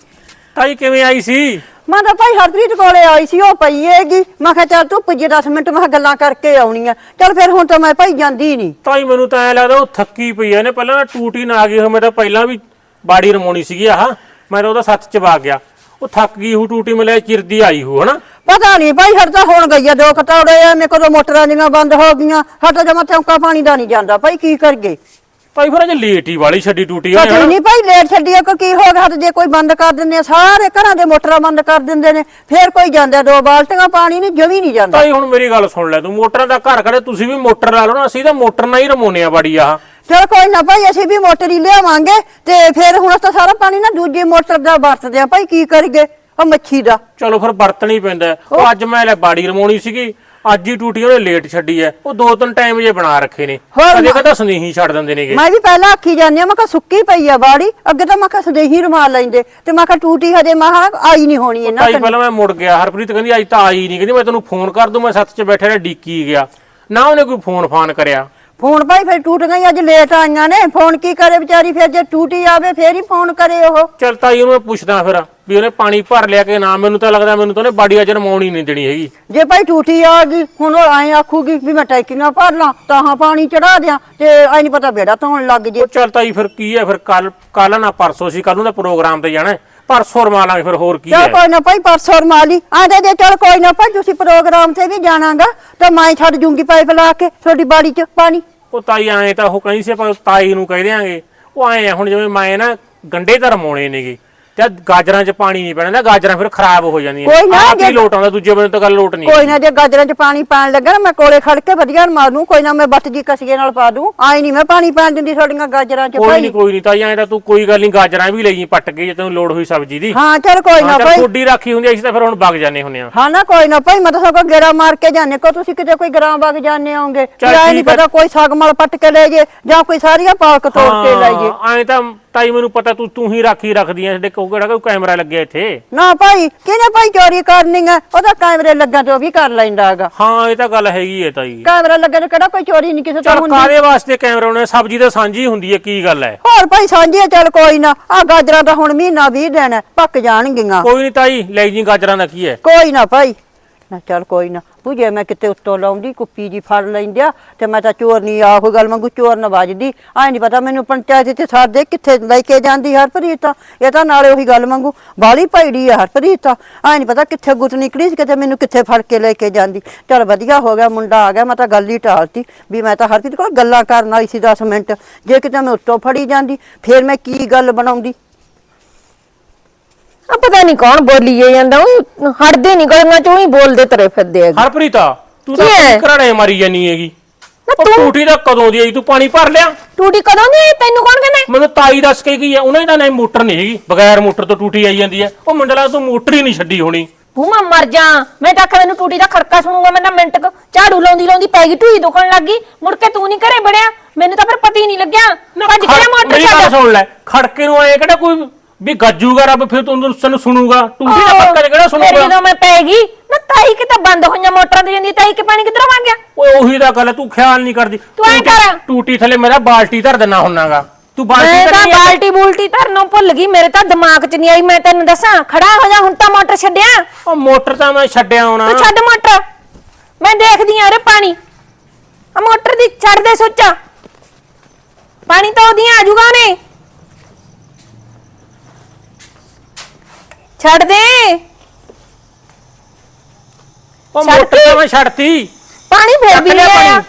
ਤਾਈ ਕਿਵੇਂ ਆਈ ਸੀ? ਮੈਂ ਤਾਂ ਭਾਈ ਹਰਪ੍ਰੀਤ ਕੋਲੇ ਆਈ ਸੀ ਉਹ ਪਈ ਹੈਗੀ। ਮੈਂ ਕਿਹਾ ਚੱਲ ਧੁੱਪ ਜੇ 10 ਮਿੰਟ ਮੈਂ ਕਿਹਾ ਗੱਲਾਂ ਕਰਕੇ ਆਉਣੀ ਆ। ਚੱਲ ਫਿਰ ਹੁਣ ਤਾਂ ਮੈਂ ਭਾਈ ਜਾਂਦੀ ਨਹੀਂ। ਤਾਈ ਮੈਨੂੰ ਤਾਂ ਐ ਲੱਗਦਾ ਉਹ ਥੱਕੀ ਪਈ ਐ ਇਹਨੇ। ਪਹਿਲਾਂ ਨਾ ਟੂਟੀ ਨਾ ਆ ਗਈ ਮੈਂ ਤਾਂ ਪਹਿਲਾਂ ਵੀ ਬਾੜੀ ਰਮਾਉਣੀ ਸੀਗੀ ਆਹ। ਮੈਂ ਤਾਂ ਉਹਦਾ ਸੱਤ ਚ ਵਗ ਗਿਆ। ਉਹ ਥੱਕ ਗਈ ਹੂ ਟੂਟੀ ਮਿਲਿਆ ਚਿਰਦੀ ਆਈ ਹੂ ਹਨਾ? ਪਤਾ ਨਹੀਂ ਭਾਈ ਹਰ ਤਾਂ ਹੁਣ ਗਈ ਆ ਦੋ ਕਤੌੜੇ ਆ ਮੇਰੇ ਕੋਲ ਮੋਟਰਾਂ ਦੀਆਂ ਬੰਦ ਹੋ ਗਈਆਂ। ਸਾਡਾ ਜਮਾ ਚੌਂਕਾ ਪਾਣੀ ਦਾ ਨਹੀਂ ਜਾਂਦਾ। ਭਾਈ ਕੀ ਕਰਗੇ ਤਾਈ ਫਿਰ ਅਜੇ ਲੇਟ ਹੀ ਵਾਲੀ ਛੱਡੀ ਟੂਟੀ ਪਤਾ ਹੀ? ਨਹੀਂ ਭਾਈ ਲੇਟ ਛੱਡੀ ਕੋ ਕੀ ਹੋ ਗਿਆ ਤੇ ਜੇ ਕੋਈ ਬੰਦ ਕਰ ਦਿੰਦੇ ਆ ਸਾਰੇ ਘਰਾਂ ਦੇ ਮੋਟਰਾਂ ਬੰਦ ਕਰ ਦਿੰਦੇ ਨੇ ਫੇਰ ਕੋਈ ਜਾਂਦਾ ਦੋ ਬਾਲਟੀਆਂ ਪਾਣੀ ਨਹੀਂ ਜਮੀ ਨਹੀਂ ਜਾਂਦਾ ਤਾਈ ਹੁਣ ਮੇਰੀ ਗੱਲ ਸੁਣ ਲੈ ਤੂੰ ਮੋਟਰਾਂ ਦਾ ਘਰ ਕਰੇ ਤੁਸੀਂ ਵੀ ਮੋਟਰ ਲਾ ਲਓ ਨਾ ਅਸੀਂ ਤਾਂ ਮੋਟਰ ਨਾਲ ਹੀ ਰਮਾਉਨੇ ਆ ਬਾੜੀ ਆਹ ਚਲ ਕੋਈ ਨਾ ਭਾਈ ਅਸੀਂ ਵੀ ਮੋਟਰ ਹੀ ਲਿਆਵਾਂਗੇ ਤੇ ਫਿਰ ਹੁਣ ਅਸੀਂ ਤਾਂ ਸਾਰਾ ਪਾਣੀ ਨਾ ਦੂਜੀ ਮੋਟਰ ਦਾ ਵਰਤਦੇ ਆ ਭਾਈ ਕੀ ਕਰੀਏ ਉਹ ਮੱਛੀ ਦਾ ਚਲੋ ਫਿਰ ਵਰਤਣਾ ਪੈਂਦਾ ਹੈ। ਉਹ ਅੱਜ ਮੈਂ ਲੈ ਬਾੜੀ ਰਮਾਉਣੀ ਸੀਗੀ ਅੱਜ ਹੀ ਟੂਟੀ ਉਹਨੇ ਲੇਟ ਛੱਡੀ ਐ। ਉਹ ਦੋ ਤਿੰਨ ਟਾਈਮ ਜੇ ਬਣਾ ਰੱਖੇ ਨੇ। ਹੋਰ ਕਦੇ ਕਦਾ ਸੁਨੇਹੀ ਛੱਡ ਦਿੰਦੇ ਨੇਗੇ। ਮੈਂ ਵੀ ਪਹਿਲਾਂ ਆਖੀ ਜਾਂਦੀ ਆ ਮੈਂ ਕਿਹਾ ਸੁੱਕੀ ਪਈ ਆ ਬਾੜੀ ਅੱਗੇ ਤਾਂ ਮੈਂ ਕਿਹਾ ਸਦੇਹੀ ਰਮਾਲ ਲੈਂਦੇ ਤੇ ਮੈਂ ਕਿਹਾ ਟੂਟੀ ਹਜੇ ਮੈਂ ਕਿਹਾ ਆਈ ਨਹੀਂ ਹੋਣੀ ਇਹਨਾਂ ਕੰਨੀ। ਪਹਿਲਾਂ ਮੈਂ ਮੁੜ ਗਿਆ ਹਰਪ੍ਰੀਤ ਕਹਿੰਦੀ ਅੱਜ ਤਾਂ ਆਈ ਨਹੀਂ ਕਹਿੰਦੀ ਮੈਂ ਤੈਨੂੰ ਫੋਨ ਕਰ ਦੂੰ ਮੈਂ ਸੱਤ 'ਚ ਬੈਠਾ ਰਿਹਾ ਡੀਕੀ ਗਿਆ। ਨਾ ਉਹਨੇ ਕੋਈ ਫੋਨ ਫਾਨ ਕਰਿਆ। ਫੋਨ ਭਾਈ ਫਿਰ ਟੂਟ ਗਈ ਅੱਜ ਲੇਟ ਆਈਆਂ ਨੇ ਫੋਨ ਕੀ ਕਰੇ ਵਿਚਾਰੀ ਫਿਰ ਜੇ ਟੂਟੀ ਆਵੇ ਫੇਰ ਹੀ ਫੋਨ ਕਰੇ ਉਹ। ਚਲ ਤਾਈ ਉਹਨੂੰ ਮੈਂ ਪੁੱਛਦਾ ਫਿਰ। ਵੀ ਉਹਨੇ ਪਾਣੀ ਭਰ ਲਿਆ ਕਿ ਨਾ ਮੈਨੂੰ ਤਾਂ ਲੱਗਦਾ ਮੈਨੂੰ ਤਾਂ ਉਹਨੇ ਬਾੜੀ ਅਜਰ ਰਮਾਉਣੀ ਨਹੀਂ ਦੇਣੀ ਹੈਗੀ। ਜੇ ਭਾਈ ਟੂਟੀ ਆ ਗਈ ਹੁਣ ਉਹ ਐਂ ਆਖੂਗੀ ਵੀ ਮੈਂ ਟੈਕੀਆਂ ਭਰ ਲਾਂ ਤਾਂ ਹਾਂ ਪਾਣੀ ਚੜਾ ਦਿਆਂ ਤੇ ਐ ਨਹੀਂ ਪਤਾ ਬੇੜਾ ਧੋਣ ਲੱਗ ਜੇ। ਉਹ ਚਲ ਤਾਈ ਫਿਰ ਕੀ ਹੈ ਫਿਰ ਕੱਲ ਕੱਲ ਨਾ ਪਰਸੋਂ ਸੀ ਕੱਲ ਨੂੰ ਤਾਂ ਪ੍ਰੋਗਰਾਮ ਤੇ ਜਾਣਾ ਹੈ। ਪਰਸੋਂ ਰਮਾ ਲਾਂਗੇ ਫਿਰ ਹੋਰ ਕੀ ਚਲ ਹੈ। ਕੋਈ ਨਾ ਭਾਈ ਪਰਸੋਂ ਮਾਲੀ ਆਂਦੇ ਜੇ ਚਲ ਕੋਈ ਨਾ ਭਾਈ ਤੁਸੀਂ ਪ੍ਰੋਗਰਾਮ ਤੇ ਵੀ ਜਾਣਾਗਾ ਤਾਂ ਮੈਂ ਛੱਡ ਜੂੰਗੀ ਪਾਈਪ ਲਾ ਕੇ ਤੁਹਾਡੀ ਬਾੜੀ 'ਚ ਪਾਣੀ। ਉਹ ਤਾਈ ਐਂ ਤਾਂ ਉਹ ਕਹਿੰਦੀ ਸੀ ਆਪਾਂ ਤਾਈ ਨੂੰ ਕਹਿ ਦਿਆਂਗੇ। ਉਹ ਐਂ ਆ ਹੁਣ ਜਿਵੇਂ ਮੈਂ ਨਾ ਗੰਡੇ ਤਾਂ ਰਮਾਉਣੇ ਨੇਗੇ। ਤੇ ਆਹ ਗਾਜਰਾਂ 'ਚ ਪਾਣੀ ਨਹੀਂ ਪੈਣਾ ਨਾ ਗਾਜਰਾਂ ਫਿਰ ਖਰਾਬ ਹੋ ਜਾਂਦੀਆਂ ਕੋਈ ਨਾ, ਆਪ ਹੀ ਜੇ- ਲੋਟ ਆਉਂਦਾ ਦੂਜੇ ਬੰਦੇ ਤੋਂ ਗੱਲ ਲੋਟ ਨਹੀਂ ਕੋਈ ਨਾ ਜੇ ਗਾਜਰਾਂ 'ਚ ਪਾਣੀ ਪਾਣ ਲੱਗਾ ਨਾ ਮੈਂ ਕੋਲੇ ਖੜ ਕੇ ਵਧੀਆ ਮਾਰ ਦੂੰ ਕੋਈ ਨਾ ਮੈਂ ਬੱਤ ਜੀ ਕਸੀਏ ਨਾਲ ਪਾ ਦੂੰ ਆਈ ਨਹੀਂ ਮੈਂ ਪਾਣੀ ਪਾਣ ਦਿੰਦੀ ਤੁਹਾਡੀਆਂ ਗਾਜਰਾਂ 'ਚ ਕੋਈ ਭਾਈ। ਨਹੀਂ ਕੋਈ ਨਹੀਂ ਤਾਈ ਐਂ ਤਾਂ ਤੂੰ ਕੋਈ ਗੱਲ ਨਹੀਂ ਗਾਜਰਾਂ ਵੀ ਲਈ ਪੱਟ ਕੇ ਜੇ ਤੈਨੂੰ ਲੋੜ ਹੋਈ ਸਬਜ਼ੀ ਦੀ। ਹਾਂ ਚਲ ਕੋਈ ਨਾ ਚੱਲ ਭਾਈ। ਥੋੜੀ ਰਾਖੀ ਹੁੰਦੀ ਅਸੀਂ ਤਾਂ ਫਿਰ ਹੁਣ ਵਗ ਜਾਂਦੇ ਹੁੰਨੇ ਆ। ਹਾਂ ਨਾ ਕੋਈ ਨਾ ਭਾਈ ਮੈਂ ਤਾਂ ਸਗੋਂ ਗੇੜਾ ਮਾਰ ਕੇ ਜਾਣੇ ਕੋ ਤੁਸੀਂ ਕਿਤੇ ਕੋਈ ਗ੍ਰਾਮ ਵਗ ਜਾਣੇ ਹੋਗੇ ਚੱਲ ਨਹੀਂ ਠੀਕ। ਪਤਾ ਕੋਈ ਸਾਗਮਲ ਪੱਟ ਕੇ ਲੈ ਜੇ ਜਾਂ ਕੋਈ ਸਾਰੀਆਂ ਪਾਲਕ ਤੋੜ ਕੇ ਲੈ ਜੇ। ਐਂ ਤਾਂ ਤਾਈ ਮੈਨੂੰ ਪਤਾ ਤੂੰ ਤੂੰ ਹੀ ਰਾਖੀ ਰੱਖਦੀ ਐ ਸਾਡੇ ਕੋਲ ਕਿਹੜਾ ਕੋਈ ਕੈਮਰਾ ਲੱਗਿਆ ਇੱਥੇ। ਨਾ ਭਾਈ ਕਿਹਨੇ ਭਾਈ ਚੋਰੀ ਕਰਨੀ ਆ ਉਹਦਾ ਕੈਮਰੇ ਲੱਗਾ ਤੇ ਉਹ ਵੀ ਕਰ ਲੈਂਦਾ ਹੈਗਾ। ਹਾਂ ਇਹ ਤਾਂ ਗੱਲ ਹੈਗੀ ਐ ਤਾਈ। ਕੈਮਰਾ ਲੱਗਾ ਤੇ ਕਿਹੜਾ ਕੋਈ ਚੋਰੀ ਨਹੀਂ ਕਿਸੇ ਤੋਂ ਚਲ ਹੁੰਦੀ। ਕਾਦੇ ਵਾਸਤੇ ਕੈਮਰਾ ਉਹਨੇ ਸਬਜ਼ੀ ਤਾਂ ਸਾਂਝੀ ਹੁੰਦੀ ਐ ਕੀ ਗੱਲ ਐ? ਹੋਰ ਭਾਈ ਸਾਂਝੀ ਚੱਲ ਕੋਈ ਨਾ। ਆ ਗਾਜਰਾਂ ਦਾ ਹੁਣ ਮਹੀਨਾ 20 ਦਿਨ ਹੈ, ਪੱਕ ਜਾਣਗੀਆਂ। ਕੋਈ ਨਹੀਂ ਤਾਈ ਲੈ ਜੀ ਗਾਜਰਾਂ ਦਾ ਕੀ ਐ? ਕੋਈ ਨਾ ਭਾਈ। ਨਾ ਚੱਲ ਕੋਈ ਨਾ। ਬੁਝੇ ਮੈਂ ਕਿਤੇ ਉੱਤੋਂ ਲਾਉਂਦੀ, ਕੁੱਪੀ ਜੀ ਫੜ ਲੈਂਦਿਆ, ਤੇ ਮੈਂ ਤਾਂ ਚੋਰ ਨਹੀਂ ਆ ਕੋਈ ਗੱਲ ਮੰਗੂ ਚੋਰ ਨਾ ਵੱਜਦੀ। ਐ ਨਹੀਂ ਪਤਾ ਮੈਨੂੰ ਪੰਚਾਇਤ ਤੇ ਸਾਡੇ ਕਿੱਥੇ ਲੈ ਕੇ ਜਾਂਦੀ ਹਰਪ੍ਰੀਤ ਤਾਂ। ਇਹ ਤਾਂ ਨਾਲੇ ਉਹੀ ਗੱਲ ਮੰਗੂ ਬਾਲੀ ਭੈੜੀ ਆ ਹਰਪ੍ਰੀਤ ਤਾਂ। ਐ ਨਹੀਂ ਪਤਾ ਕਿੱਥੇ ਗੁੱਤ ਨਿਕਲੀ ਸੀ, ਕਿਤੇ ਮੈਨੂੰ ਕਿੱਥੇ ਫੜ ਕੇ ਲੈ ਕੇ ਜਾਂਦੀ। ਚੱਲ ਵਧੀਆ ਹੋ ਗਿਆ, ਮੁੰਡਾ ਆ ਗਿਆ, ਮੈਂ ਤਾਂ ਗੱਲ ਹੀ ਟਾਲਤੀ ਵੀ ਮੈਂ ਤਾਂ ਹਰਪ੍ਰੀਤ ਕੋਲ ਗੱਲਾਂ ਕਰਨ ਆਈ ਸੀ 10 ਮਿੰਟ। ਜੇ ਕਿਤੇ ਮੈਂ ਉੱਤੋਂ ਫੜੀ ਜਾਂਦੀ, ਫੇਰ ਮੈਂ ਕੀ ਗੱਲ ਬਣਾਉਂਦੀ? ਆ ਪਤਾ ਨਹੀਂ ਕੌਣ ਬੋਲੀ ਜਾਂਦਾ ਉਹ ਹਟਦੇ ਨਹੀਂ ਗਲੀਆਂ ਚੋਂ ਹੀ ਬੋਲਦੇ ਤਰੇ ਫਿਰਦੇ ਹੈਗੇ। ਹਰਪ੍ਰੀਤਾ ਤੂੰ ਕੀ ਹੈ? ਤਾਂ ਘਰਾੜੇ ਮਾਰੀ ਜਾਨੀ ਹੈਗੀ। ਨਾ ਉਹ ਤੂੰ ਟੂਟੀ ਦਾ ਕਦੋਂ ਦੀ ਆਈ? ਤੂੰ ਪਾਣੀ ਭਰ ਲਿਆ? ਟੂਟੀ ਕਦੋਂ ਦੀ ਆਈ? ਤੈਨੂੰ ਕੌਣ ਕਹਿੰਦਾ? ਮੈਨੂੰ ਤਾਈ ਦੱਸ ਕੇ ਗਈ ਹੈ ਉਹਨਾਂ ਦਾ ਨਹੀਂ ਮੋਟਰ ਨਹੀਂ ਹੈਗੀ। ਬਗੈਰ ਮੋਟਰ ਤੋਂ ਟੂਟੀ ਆਈ ਜਾਂਦੀ ਹੈ। ਉਹ ਮੰਡਲਾ ਤੂੰ ਮੋਟਰ ਹੀ ਨਹੀਂ ਛੱਡੀ ਹੋਣੀ। ਭੂਮਾ ਮਰ ਜਾ। ਮੈਂ ਤਾਂ ਆਖਿਆ ਮੈਨੂੰ ਟੂਟੀ ਦਾ ਖੜਕਾ ਸੁਣੂਗਾ ਮੈਂ ਤਾਂ ਮਿੰਟ ਕੁ ਝਾੜੂ ਲਾਉਂਦੀ ਲਾਉਂਦੀ ਪੈ ਗਈ ਢੂਈ ਦੁਖਣ ਲੱਗ ਗਈ। ਮੁੜ ਕੇ ਤੂੰ ਨਹੀਂ ਘਰੇ ਬੜਿਆ ਮੈਨੂੰ ਤਾਂ ਫਿਰ ਪਤਾ ਹੀ ਨਹੀਂ ਲੱਗਿਆ। ਭੱਜ ਕੇ ਖੜ- ਮੋਟਰ ਮੇਰੀ ਗੱਲ ਛੱਡ ਸੁਣ ਲੈ। ਖੜਕੇ ਨੂੰ ਆਏ ਕਿਹੜਾ ਕੋਈ ਵੀ ਗੱਜੂਗਾ ਰੱਬ ਫਿਰ ਤੂੰ ਤੈਨੂੰ ਸੁਣੂਗਾ। ਟੂਟੀ ਦਾ ਪੱਕਾ ਕਿਹੜਾ ਫਿਰ ਸੁਣੂਗਾ। ਜਦੋਂ ਮੈਂ ਪੈ ਗਈ ਨਾ ਤਾਈ ਕਿਤੇ ਬੰਦ ਹੋਈਆਂ ਮੋਟਰਾਂ ਤੇ ਜਾਂਦੀ ਤਾਈ ਕਿ ਪਾਣੀ ਕਿੱਧਰੋਂ ਆ ਗਿਆ? ਓਏ ਉਹੀ ਤਾਂ ਗੱਲ ਹੈ, ਤੂੰ ਖਿਆਲ ਨਹੀਂ ਕਰਦੀ। ਤੂੰ ਐਂ ਟੂਟੀ- ਕਰ। ਟੂਟੀ ਥੱਲੇ ਮੇਰਾ ਬਾਲਟੀ ਧਰ ਦੇਣਾ ਹੁੰਨਾਗਾ। ਤੂੰ ਮੈਂ ਬਾਲਟੀ ਤਾਂ ਧਰਨੀ ਹੈ? ਬਾਲਟੀ ਬੂਲਟੀ ਧਰਨੋਂ ਭੁੱਲ ਗਈ ਮੇਰੇ ਤਾਂ ਦਿਮਾਗ 'ਚ ਨਹੀਂ ਆਈ ਮੈਂ ਤੈਨੂੰ ਦੱਸਾਂ ਖੜਾ ਹੋ ਜਾ ਹੁਣ ਤਾਂ ਮੋਟਰ ਛੱਡਿਆ। ਉਹ ਮੋਟਰ ਤਾਂ ਮੈਂ ਛੱਡਿਆ ਹੋਣਾ। ਤੂੰ ਛੱਡ ਮੋਟਰ। ਮੈਂ ਦੇਖਦੀ ਆ ਰੇ ਪਾਣੀ। ਆ ਮੋਟਰ ਦੀ ਛੱਡ ਦੇ ਸੋਚਾ। ਪਾਣੀ ਤਾਂ ਉਹਦੀਆਂ ਆ ਜਾਊਗਾ ਉਹਨੇ। ਛੱਡ ਦੇ। ਉਹ ਛੱਡ ਮੋਟਰ ਤਾਂ ਮੈਂ ਛੱਡਤੀ? ਪਾਣੀ ਫੇਰ ਵੀ ਨਹੀਂ ਆਇਆ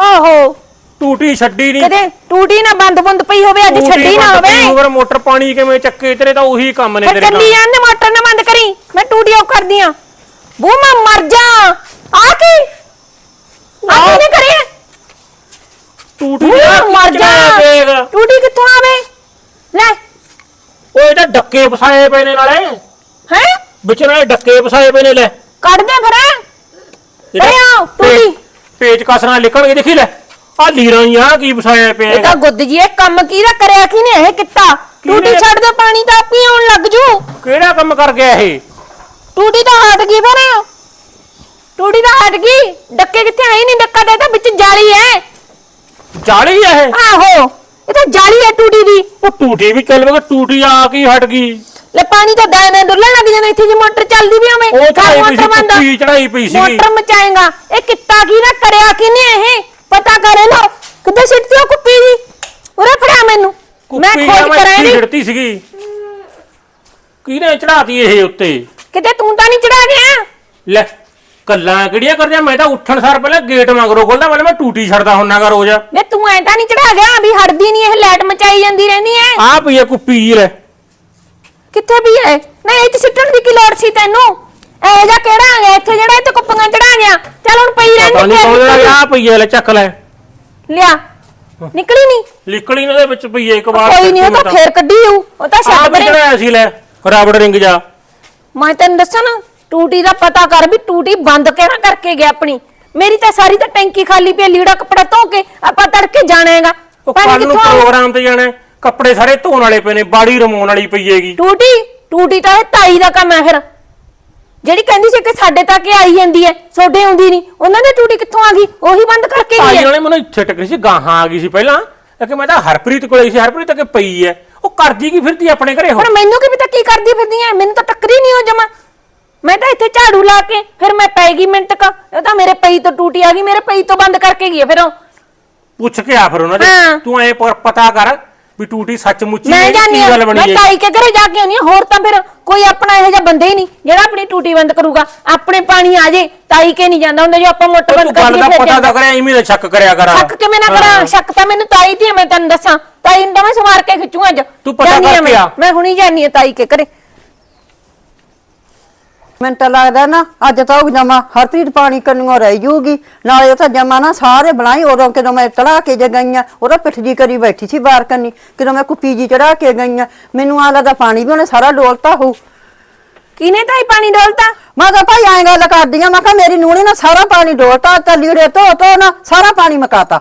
ਓਹੋ ਟੂਟੀ ਛੱਡੀ ਨਹੀਂ ਕਦੇ ਟੂਟੀ ਨਾ ਬੰਦ ਬੰਦ ਪਈ ਹੋਵੇ ਅੱਜ ਛੱਡੀ ਨਾ ਹੋਵੇ। ਹੋਵੇ, ਮੋਟਰ ਪਾਣੀ ਕਿਵੇਂ ਚੱਕੇ ਤੇਰੇ ਤਾਂ ਉਹੀ ਕੰਮ ਨੇ ਤੇਰੇ ਚੱਲੀ ਕੰਮ ਜਾਂਦੇ ਮੋਟਰ ਨਾ ਬੰਦ ਕਰੀ। ਮੈਂ ਟੂਟੀ ਆਫ ਕਰਦੀ ਆ। ਬੂ ਮੈਂ ਮਰ ਜਾ। ਆ ਕੀ? ਆ ਕੀ ਕਰੇ ਟੂਟੀ ਮਰ ਜਾ। ਟੂਟੀ ਕਿੱਥੋਂ ਆਵੇ ਲੈ ਉਹ ਇਹਦਾ ਡੱਕੇ ਫਸਾਏ ਪਏ ਨੇ ਨਾਲੇ। ਹੈ? ਵਿੱਚ ਨਾਲੇ ਡੱਕੇ ਫਸਾਏ ਪਏ ਨੇ ਲੈ। ਕੱਢ ਦੇ ਫਿਰ ਓਏ ਆਓ, ਟੂਟੀ। ਪੇ- ਪੇਚ ਕਸਣਾ ਲਿਖਣਗੇ ਦੇਖੀ ਲੈ। ਆ ਲੀਰਾਂ ਹੀ ਆ ਕੀ ਫਸਾਏ ਪਏ ਇਹ ਤਾਂ ਗੁੱਦ ਜੀ ਇਹ ਕੰਮ ਕਿਹਦਾ ਕਰਿਆ ਕਿਨੇ ਇਹ ਕਿੱਤਾ? ਟੂਟੀ? ਛੱਡ ਦੇ ਪਾਣੀ ਤਾਂ ਆਪੀ ਆਉਣ ਲੱਗ ਜੂ। ਕਿਹੜਾ ਕੰਮ ਕਰ ਗਿਆ ਇਹ? ਟੂਟੀ ਤਾਂ ਹਟ ਗਈ ਫਿਰ। ਟੂਟੀ ਤਾਂ ਹਟ ਗਈ। ਡੱਕੇ ਕਿੱਥੇ ਆਈ ਨਹੀਂ ਡੱਕਾ ਤੇ ਤਾਂ ਵਿੱਚ ਜਾਲੀ ਹੈ। ਜਾਲੀ ਆ ਇਹ? ਆਹੋ। ਇਹ ਤਾਂ ਜਾਲੀ ਹੈ ਟੂਟੀ ਦੀ। ਉਹ ਟੂਟੀ ਵੀ ਚੱਲ ਵੇ ਟੂਟੀ ਆ ਕੀ ਹਟ ਗਈ। ਲੈ ਪਾਣੀ ਤਾਂ ਦਾਣੇ ਡੁੱਲਣ ਲੱਗ ਜਾਂਦਾ ਇੱਥੇ ਜੇ ਮੋਟਰ ਚੱਲਦੀ ਵੀ ਹੋਵੇ ਉਹ ਘਰ ਚੜਾਈ ਪਈ ਸੀ ਚੜਾਈ ਪਈ ਸੀ। ਮੋਟਰ ਮਚਾਏਗਾ। ਇਹ ਕਿੱਤਾ ਕੀ ਨਾ ਕਰਿਆ ਕਿਨੇ ਇਹ? ਪਤਾ ਕਰੇ ਲੋ ਕਿੱਥੇ ਸਿੱਟਦੀ ਉਹ ਕੁੱਪੀ ਦੀ? ਉਰੇ ਫੜਾ ਮੈਨੂੰ। ਮੈਂ ਕੁੱਤੀ ਖੋਜ ਕਰਾਂ ਕੀ ਇਹਦੀ ਛਿੜਤੀ ਸੀਗੀ। ਕਿਹਨੇ ਚੜਾਤੀ ਇਹ ਉੱਤੇ? ਕਿਤੇ ਤੂੰ ਤਾਂ ਨਹੀਂ ਚੜਾ ਗਿਆ? ਲੈ ਕੱਲਾਂ ਕਿਹੜੀਆਂ ਕਰਦਿਆਂ ਮੈਂ ਤਾਂ ਉੱਠਣ ਸਾਰ ਪਹਿਲਾਂ ਗੇਟ ਮਗਰੋਂ ਖੋਲਦਾ ਪਹਿਲਾਂ ਮੈਂ ਟੂਟੀ ਛੱਡਦਾ ਹੁੰਨਾਗਾ ਰੋਜ਼। ਵੇ ਤੂੰ ਐ ਤਾਂ ਨਹੀਂ ਚੜਾ ਗਿਆ ਵੀ ਹਟਦੀ ਨਹੀਂ ਇਹ ਲਾਈਟ ਮਚਾਈ ਜਾਂਦੀ ਰਹਿੰਦੀ ਐ? ਆ ਪਈ ਆ ਕੁੱਪੀ ਜੀ ਲੈ। ਕਿੱਥੇ ਵੀ ਐ? ਨਹੀਂ ਇਹ ਚ ਸਿੱਟਣ ਦੀ ਕੀ ਲੋੜ ਸੀ ਤੈਨੂੰ? ਇਹ ਜਾ ਕਿਹੜਾ ਆ ਗਿਆ? ਇੱਥੇ ਜਿਹੜਾ ਇੱਥੇ ਕੁੱਪੀਆਂ ਚੜਾ ਗਿਆ ਚੱਲ ਹੁਣ ਪਈ ਪਤਾ ਰਹਿੰਦੀ ਨਹੀਂ ਕੌਣ ਫੇਰ ਆ ਪਈ ਆ ਲੈ ਚੱਕ ਲੈ। ਲਿਆ। ਨਿਕਲੀ ਨਹੀਂ ਲਿਕੜੀ ਨੇ ਦੇ ਵਿੱਚ ਪਈ ਆ ਇੱਕ ਵਾਰ ਕੋਈ ਨਹੀਂ ਉਹ ਤਾਂ ਫੇਰ ਕੱਢੀ ਆਊ ਉਹ ਤਾਂ ਛੱਡ ਪਰੇ। ਚੜਾਇਆ ਸੀ ਲੈ ਰਬੜ ਰਿੰਗ ਜਾ। ਮੈਂ ਤੈਨੂੰ ਦੱਸਾਂ ਨਾ ਟੂਟੀ ਦਾ ਪਤਾ ਕਰ ਵੀ ਟੂਟੀ ਬੰਦ ਕਿਹੜਾ ਕਰਕੇ ਗਿਆ ਆਪਣੀ? ਮੇਰੀ ਤਾਂ ਸਾਰੀ ਤਾਂ ਟੈਂਕੀ ਖਾਲੀ ਪਈ ਲੀੜਾ ਕੱਪੜਾ ਧੋ ਕੇ ਆਪਾਂ ਤੜਕੇ ਜਾਣਾ ਹੈਗਾ। ਉਹ ਕੱਲ ਨੂੰ ਕਿੱਥੋਂ ਆਊ? ਪ੍ਰੋਗਰਾਮ ਤੇ ਜਾਣਾ ਹੈ, ਕੱਪੜੇ ਸਾਰੇ ਧੋਣ ਵਾਲੇ ਪਏ ਨੇ ਬਾੜੀ ਰਮਾਉਣ ਵਾਲੀ ਪਈ ਹੈਗੀ। ਟੂਟੀ? ਟੂਟੀ ਤਾਂ ਇਹ ਤਾਈ ਦਾ ਕੰਮ ਹੈ ਫਿਰ। ਜਿਹੜੀ ਕਹਿੰਦੀ ਸੀ ਕਿ ਸਾਡੇ ਤੱਕ ਹੀ ਆਈ ਜਾਂਦੀ ਹੈ ਛੋਡੇ ਆਉਂਦੀ ਨਹੀਂ। ਉਹਨਾਂ ਦੀ ਟੂਟੀ ਕਿੱਥੋਂ ਆ ਗਈ? ਉਹੀ ਬੰਦ ਕਰਕੇ ਗਈ ਹੈ। ਵਾਲੇ ਮੈਨੂੰ ਇੱਥੇ ਟੱਕਰੀ ਸੀ ਗਾਹਾਂ ਆ ਗਈ ਸੀ ਪਹਿਲਾਂ। ਇਹ ਕਿ ਮੈਂ ਤਾਂ ਹਰਪ੍ਰੀਤ ਕੋਲੇ ਸੀ ਹਰਪ੍ਰੀਤ ਅੱਗੇ ਪਈ ਐ ਉਹ ਕਰਦੀ ਕੀ ਫਿਰਦੀ ਆਪਣੇ ਘਰੇ ਹੁਣ? ਹੁਣ ਮੈਨੂੰ ਕੀ ਪਤਾ ਕੀ ਕਰਦੀ ਫਿਰਦੀ ਐ ਮੈਨੂੰ ਤਾਂ ਟੱਕਰੀ ਨਹੀਂ ਹੋ ਜਮਾ। ਮੈਂ ਤਾਂ ਇੱਥੇ ਝਾੜੂ ਲਾ ਕੇ ਫਿਰ ਮੈਂ ਪੈ ਗਈ ਮਿੰਟ ਕ। ਉਹ ਤਾਂ ਮੇਰੇ ਪਈ ਤੋਂ ਟੂਟੀ ਆ ਗਈ ਮੇਰੇ ਪਈ ਤੋਂ ਬੰਦ ਕਰਕੇ ਗਈ ਹੈ ਫਿਰ ਉਹ। ਪੁੱਛ ਕੇ ਆ ਫਿਰ ਉਹਨਾਂ ਹਾਂ। ਦੇ ਤੂੰ ਐ ਪਤਾ ਕਰ ਵੀ ਟੂਟੀ ਸੱਚਮੁੱਚੀ ਮੈਂ ਹੈ ਜਾਣੀ ਕੀ ਗੱਲ ਮੈਂ ਬਣੀ ਹੈ। ਤਾਈ ਕੇ ਘਰੇ ਜਾ ਕੇ ਆਉਣੀ ਆ ਹੋਰ ਤਾਂ ਫਿਰ ਕੋਈ ਆਪਣਾ ਇਹੋ ਜਿਹਾ ਬੰਦੇ ਹੀ ਨਹੀਂ ਜਿਹੜਾ ਆਪਣੀ ਟੂਟੀ ਬੰਦ ਕਰੂਗਾ। ਆਪਣੇ ਪਾਣੀ ਆ ਜੇ ਤਾਈ ਕੇ ਨਹੀਂ ਜਾਂਦਾ ਹੁੰਦਾ ਜੋ ਆਪਾਂ ਮੋਟਰ ਤੂੰ ਬੰਦ ਗੱਲ ਕਰਕੇ ਦਾ ਫਿਰ ਪਤਾ ਜਾਂਦਾ ਤਾਂ ਕਰਿਆ ਐਵੇਂ ਦਾ ਸ਼ੱਕ ਕਰਿਆ ਕਰ। ਸ਼ੱਕ ਕਿਵੇਂ ਨਾ ਕਰਾਂ ਸ਼ੱਕ ਤਾਂ ਮੈਨੂੰ ਤਾਈ ਦੀ ਹੈ, ਮੈਂ ਤੈਨੂੰ ਦੱਸਾਂ। ਤਾਈ ਨੂੰ ਤਾਂ ਮੈਂ ਸਵਾਰ ਕੇ ਖਿੱਚੂ ਅੱਜ। ਤੂੰ ਪਤਾ ਹਾਂ ਕਰਕੇ ਮੈਂ। ਆ। ਮੈਂ ਹੁਣੀ ਜਾਨੀ ਆ ਤਾਈ ਕੇ ਘਰੇ। ਮੈਨੂੰ ਤਾਂ ਲੱਗਦਾ ਨਾ ਅੱਜ ਤਾਂ ਉਹ ਜਮਾ ਹਰਪ੍ਰੀਤ ਪਾਣੀ ਕੰਨਿਓ ਰਹਿ ਜੂਗੀ। ਨਾਲੇ ਉਹ ਤਾਂ ਜਮਾ ਨਾ ਸਾਰੇ ਬਣਾਈ ਉਦੋਂ ਕਿਦੋਂ ਮੈਂ ਚੜਾ ਕੇ ਜੇ ਗਈਆਂ ਉਹਦਾ ਪਿੱਠ ਜੀ ਕਰੀ ਬੈਠੀ ਸੀ ਬਾਹਰ ਕੰਨੀ ਕਿਦੋਂ ਮੈਂ ਕੁੱਪੀ ਜੀ ਚੜਾ ਕੇ ਗਈਆਂ। ਮੈਨੂੰ ਆ ਲੱਗਦਾ ਪਾਣੀ ਵੀ ਉਹਨੇ ਸਾਰਾ ਡੋਲਤਾ ਹੋਊ। ਕਿਨੇ ਤਾਈ ਪਾਣੀ ਡੋਲਤਾ? ਮੈਂ ਤਾਂ ਭਾਈ ਐਂ ਗੱਲ ਕਰਦੀ ਆ ਮੈਂ ਕਿਹਾ ਮੇਰੀ ਨੂਣੀ ਨਾ ਸਾਰਾ ਪਾਣੀ ਡੋਲਤਾ ਤਾਂ ਲੀੜੇ ਧੋ ਧੋ ਨਾ ਸਾਰਾ ਪਾਣੀ ਮਕਾਤਾ।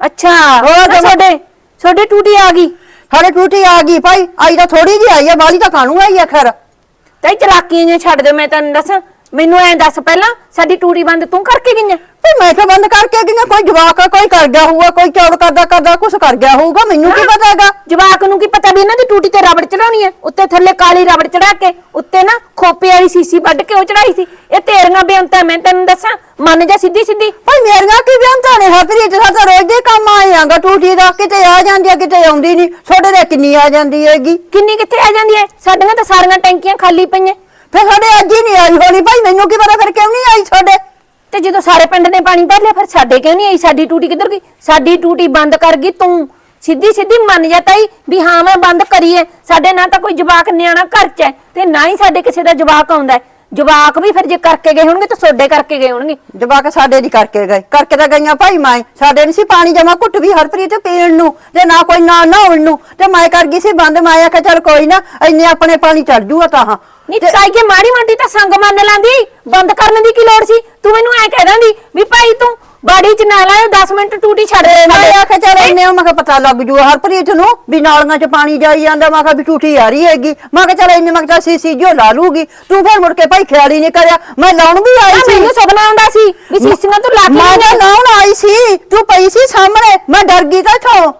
ਅੱਛਾ ਹੋਰ ਤੁਹਾਡੇ ਤੁਹਾਡੇ ਟੂਟੀ ਆ ਗਈ। ਸਾਡੇ ਟੂਟੀ ਆ ਗਈ ਭਾਈ ਆਈ ਤਾਂ ਥੋੜੀ ਜਿਹੀ ਆਈ ਆ ਬਾਲੀ ਤਾਂ ਕਾਣੂ ਆਈ ਆ ਖੈਰ। ਤੇ ਚਲਾਕੀਆਂ ਜਿਹੀਆਂ ਛੱਡ ਦੇ ਮੈਂ ਤੈਨੂੰ ਦੱਸਾਂ। ਮੈਨੂੰ ਐਂ ਦੱਸ ਪਹਿਲਾਂ ਸਾਡੀ ਟੂਟੀ ਬੰਦ ਤੂੰ ਕਰਕੇ ਗਈਆਂ? ਤੇ ਮੈਂ ਤਾਂ ਬੰਦ ਕਰਕੇ ਗਈਆਂ? ਕੋਈ ਜਵਾਕ ਆ, ਕੋਈ ਕਰ ਗਿਆ ਹੋਊਗਾ ਕੋਈ ਚੌੜ ਕਰਦਾ ਕਰਦਾ ਕੁਛ ਕਰ ਗਿਆ ਹੋਊਗਾ ਮੈਨੂੰ ਕੀ ਪਤਾ ਹੈਗਾ? ਜਵਾਕ ਨੂੰ ਕੀ ਪਤਾ ਵੀ ਇਹਨਾਂ ਦੀ ਟੂਟੀ ਤੇ ਰਬੜ ਚੜਾਉਣੀ ਹੈ? ਉੱਤੇ ਥੱਲੇ ਕਾਲੀ ਰਬੜ ਚੜਾ ਕੇ ਉੱਤੇ ਨਾ ਖੋਪੇ ਵਾਲੀ ਸੀਸੀ ਵੱਢ ਕੇ ਉਹ ਚੜਾਈ ਸੀ। ਇਹ ਤੇਰੀਆਂ ਬੇਨਤਾਂ ਮੈਂ ਤੈਨੂੰ ਦੱਸਾਂ ਮੰਨ ਜਾ ਸਿੱਧੀ ਸਿੱਧੀ ਭਾਈ ਮੇਰੀਆਂ ਕੀ ਬਿਆਨਤਾਂ ਨੇ? ਹਰਪ੍ਰੀਤ ਸਾਡਾ ਰੋਜ਼ ਦੇ ਕੰਮ ਆਇਆਗਾ ਟੂਟੀ ਦਾ ਕਿਤੇ ਆ ਜਾਂਦੀ ਆ ਕਿਤੇ ਆਉਂਦੀ ਨਹੀਂ। ਛੋਟੇ ਦੇ ਕਿੰਨੀ ਆ ਜਾਂਦੀ ਹੈਗੀ? ਕਿੰਨੀ ਕਿੱਥੇ ਆ ਜਾਂਦੀ ਹੈ? ਸਾਡੀਆਂ ਤਾਂ ਸਾਰੀਆਂ ਟੈਂਕੀਆਂ ਖਾਲੀ ਪਈਆਂ। ਫਿਰ ਸਾਡੇ ਅੱਜ ਹੀ ਨਹੀਂ ਆਈ ਹੋਣੀ ਭਾਈ ਮੈਨੂੰ ਕੀ ਪਤਾ ਫਿਰ ਕਿਉਂ ਨਹੀਂ ਆਈ ਸਾਡੇ? ਤੇ ਜਦੋਂ ਸਾਰੇ ਪਿੰਡ ਨੇ ਪਾਣੀ ਭਰ ਲਿਆ ਫਿਰ ਸਾਡੇ ਕਿਉਂ ਨਹੀਂ ਆਈ? ਸਾਡੀ ਟੂਟੀ ਕਿੱਧਰ ਗਈ? ਸਾਡੀ ਟੂਟੀ ਬੰਦ ਕਰ ਗਈ ਤੂੰ। ਸਿੱਧੀ ਸਿੱਧੀ ਮੰਨ ਜਾ ਤਾਈ ਵੀ ਹਾਂ ਮੈਂ ਬੰਦ ਕਰੀਏ। ਸਾਡੇ ਨਾ ਤਾਂ ਕੋਈ ਜਵਾਕ ਨਿਆਣਾ ਘਰ 'ਚ ਹੈ ਤੇ ਨਾ ਹੀ ਸਾਡੇ ਕਿਸੇ ਦਾ ਜਵਾਕ ਆਉਂਦਾ ਹੈ। ਜਵਾਕ ਵੀ ਫਿਰ ਜੇ ਕਰਕੇ ਗਏ ਹੋਣਗੇ ਤਾਂ ਸੋਡੇ ਕਰਕੇ ਗਏ ਹੋਣਗੇ। ਜਵਾਕ ਸਾਡੇ ਦੀ ਕਰਕੇ ਗਏ। ਕਰਕੇ ਤਾਂ ਗਈਆਂ ਭਾਈ ਮੈਂ। ਸਾਡੇ ਨਹੀਂ ਸੀ ਪਾਣੀ ਜਮਾ ਘੁੱਟ ਵੀ ਹਰਪ੍ਰੀਤ ਪੀਣ ਨੂੰ। ਤੇ ਨਾ ਕੋਈ ਨਾ ਨਹਾਉਣ ਨੂੰ। ਤੇ ਮੈਂ ਕਰ ਗਈ ਸੀ ਬੰਦ। ਮੈਂ ਆਖਿਆ ਚੱਲ ਕੋਈ ਨਾ ਇੰਨੇ ਆਪਣੇ ਪਾਣੀ ਚੜ ਜੂਗਾ ਤਾਂ ਹਾਂ। ਨਹੀਂ ਤਾਈ ਕੇ ਮਾੜੀ ਮਾੜੀ ਤਾਂ ਸੰਗ ਮੰਨ ਲਾਂਦੀ। ਬੰਦ ਕਰਨ ਦੀ ਕੀ ਲੋੜ ਸੀ? ਤੂੰ ਮੈਨੂੰ ਐ ਕਹਿ ਦਿੰਦੀ ਵੀ ਭਾਈ ਤੂੰ ਬਾੜੀ 'ਚ ਨਾ ਲਾਇਓ 10 ਮਿੰਟ ਟੂਟੀ ਛੱਡ ਦੇ ਮੈਂ। ਆਖਿਆ ਚੱਲ ਇੰਨੇ ਮੈਂ ਕਿਹਾ ਪਤਾ ਲੱਗ ਜੂ ਹਰਪ੍ਰੀਤ ਨੂੰ ਵੀ ਨਾਲੀਆਂ 'ਚ ਪਾਣੀ ਜਾਈ ਜਾਂਦਾ ਮੈਂ ਕਿਹਾ ਵੀ ਟੂਟੀ ਆ ਰਹੀ ਹੈਗੀ। ਮੈਂ ਕਿਹਾ ਚੱਲ ਇੰਨੇ ਮੈਂ ਕਿਹਾ ਸੀਸੀ ਜੋ ਲਾ ਲੂਗੀ। ਤੂੰ ਫਿਰ ਮੁੜ ਕੇ ਭਾਈ ਖਿਆਲੀ ਨਹੀਂ ਕਰਿਆ। ਮੈਂ ਲਾਉਣ ਵੀ ਆਈ ਸੀ। ਮੈਨੂੰ ਸੁਪਨਾ ਆਉਂਦਾ ਸੀ ਵੀ ਸੀਸੀਆਂ ਤੂੰ ਲਾ ਕੇ ਮੈਂ ਲਾਉਣ ਆਈ ਸੀ। ਤੂੰ ਪਈ ਸੀ ਸਾਹਮਣੇ। ਮੈਂ ਡਰ ਗਈ ਤਾਂ ਇੱਥੋਂ।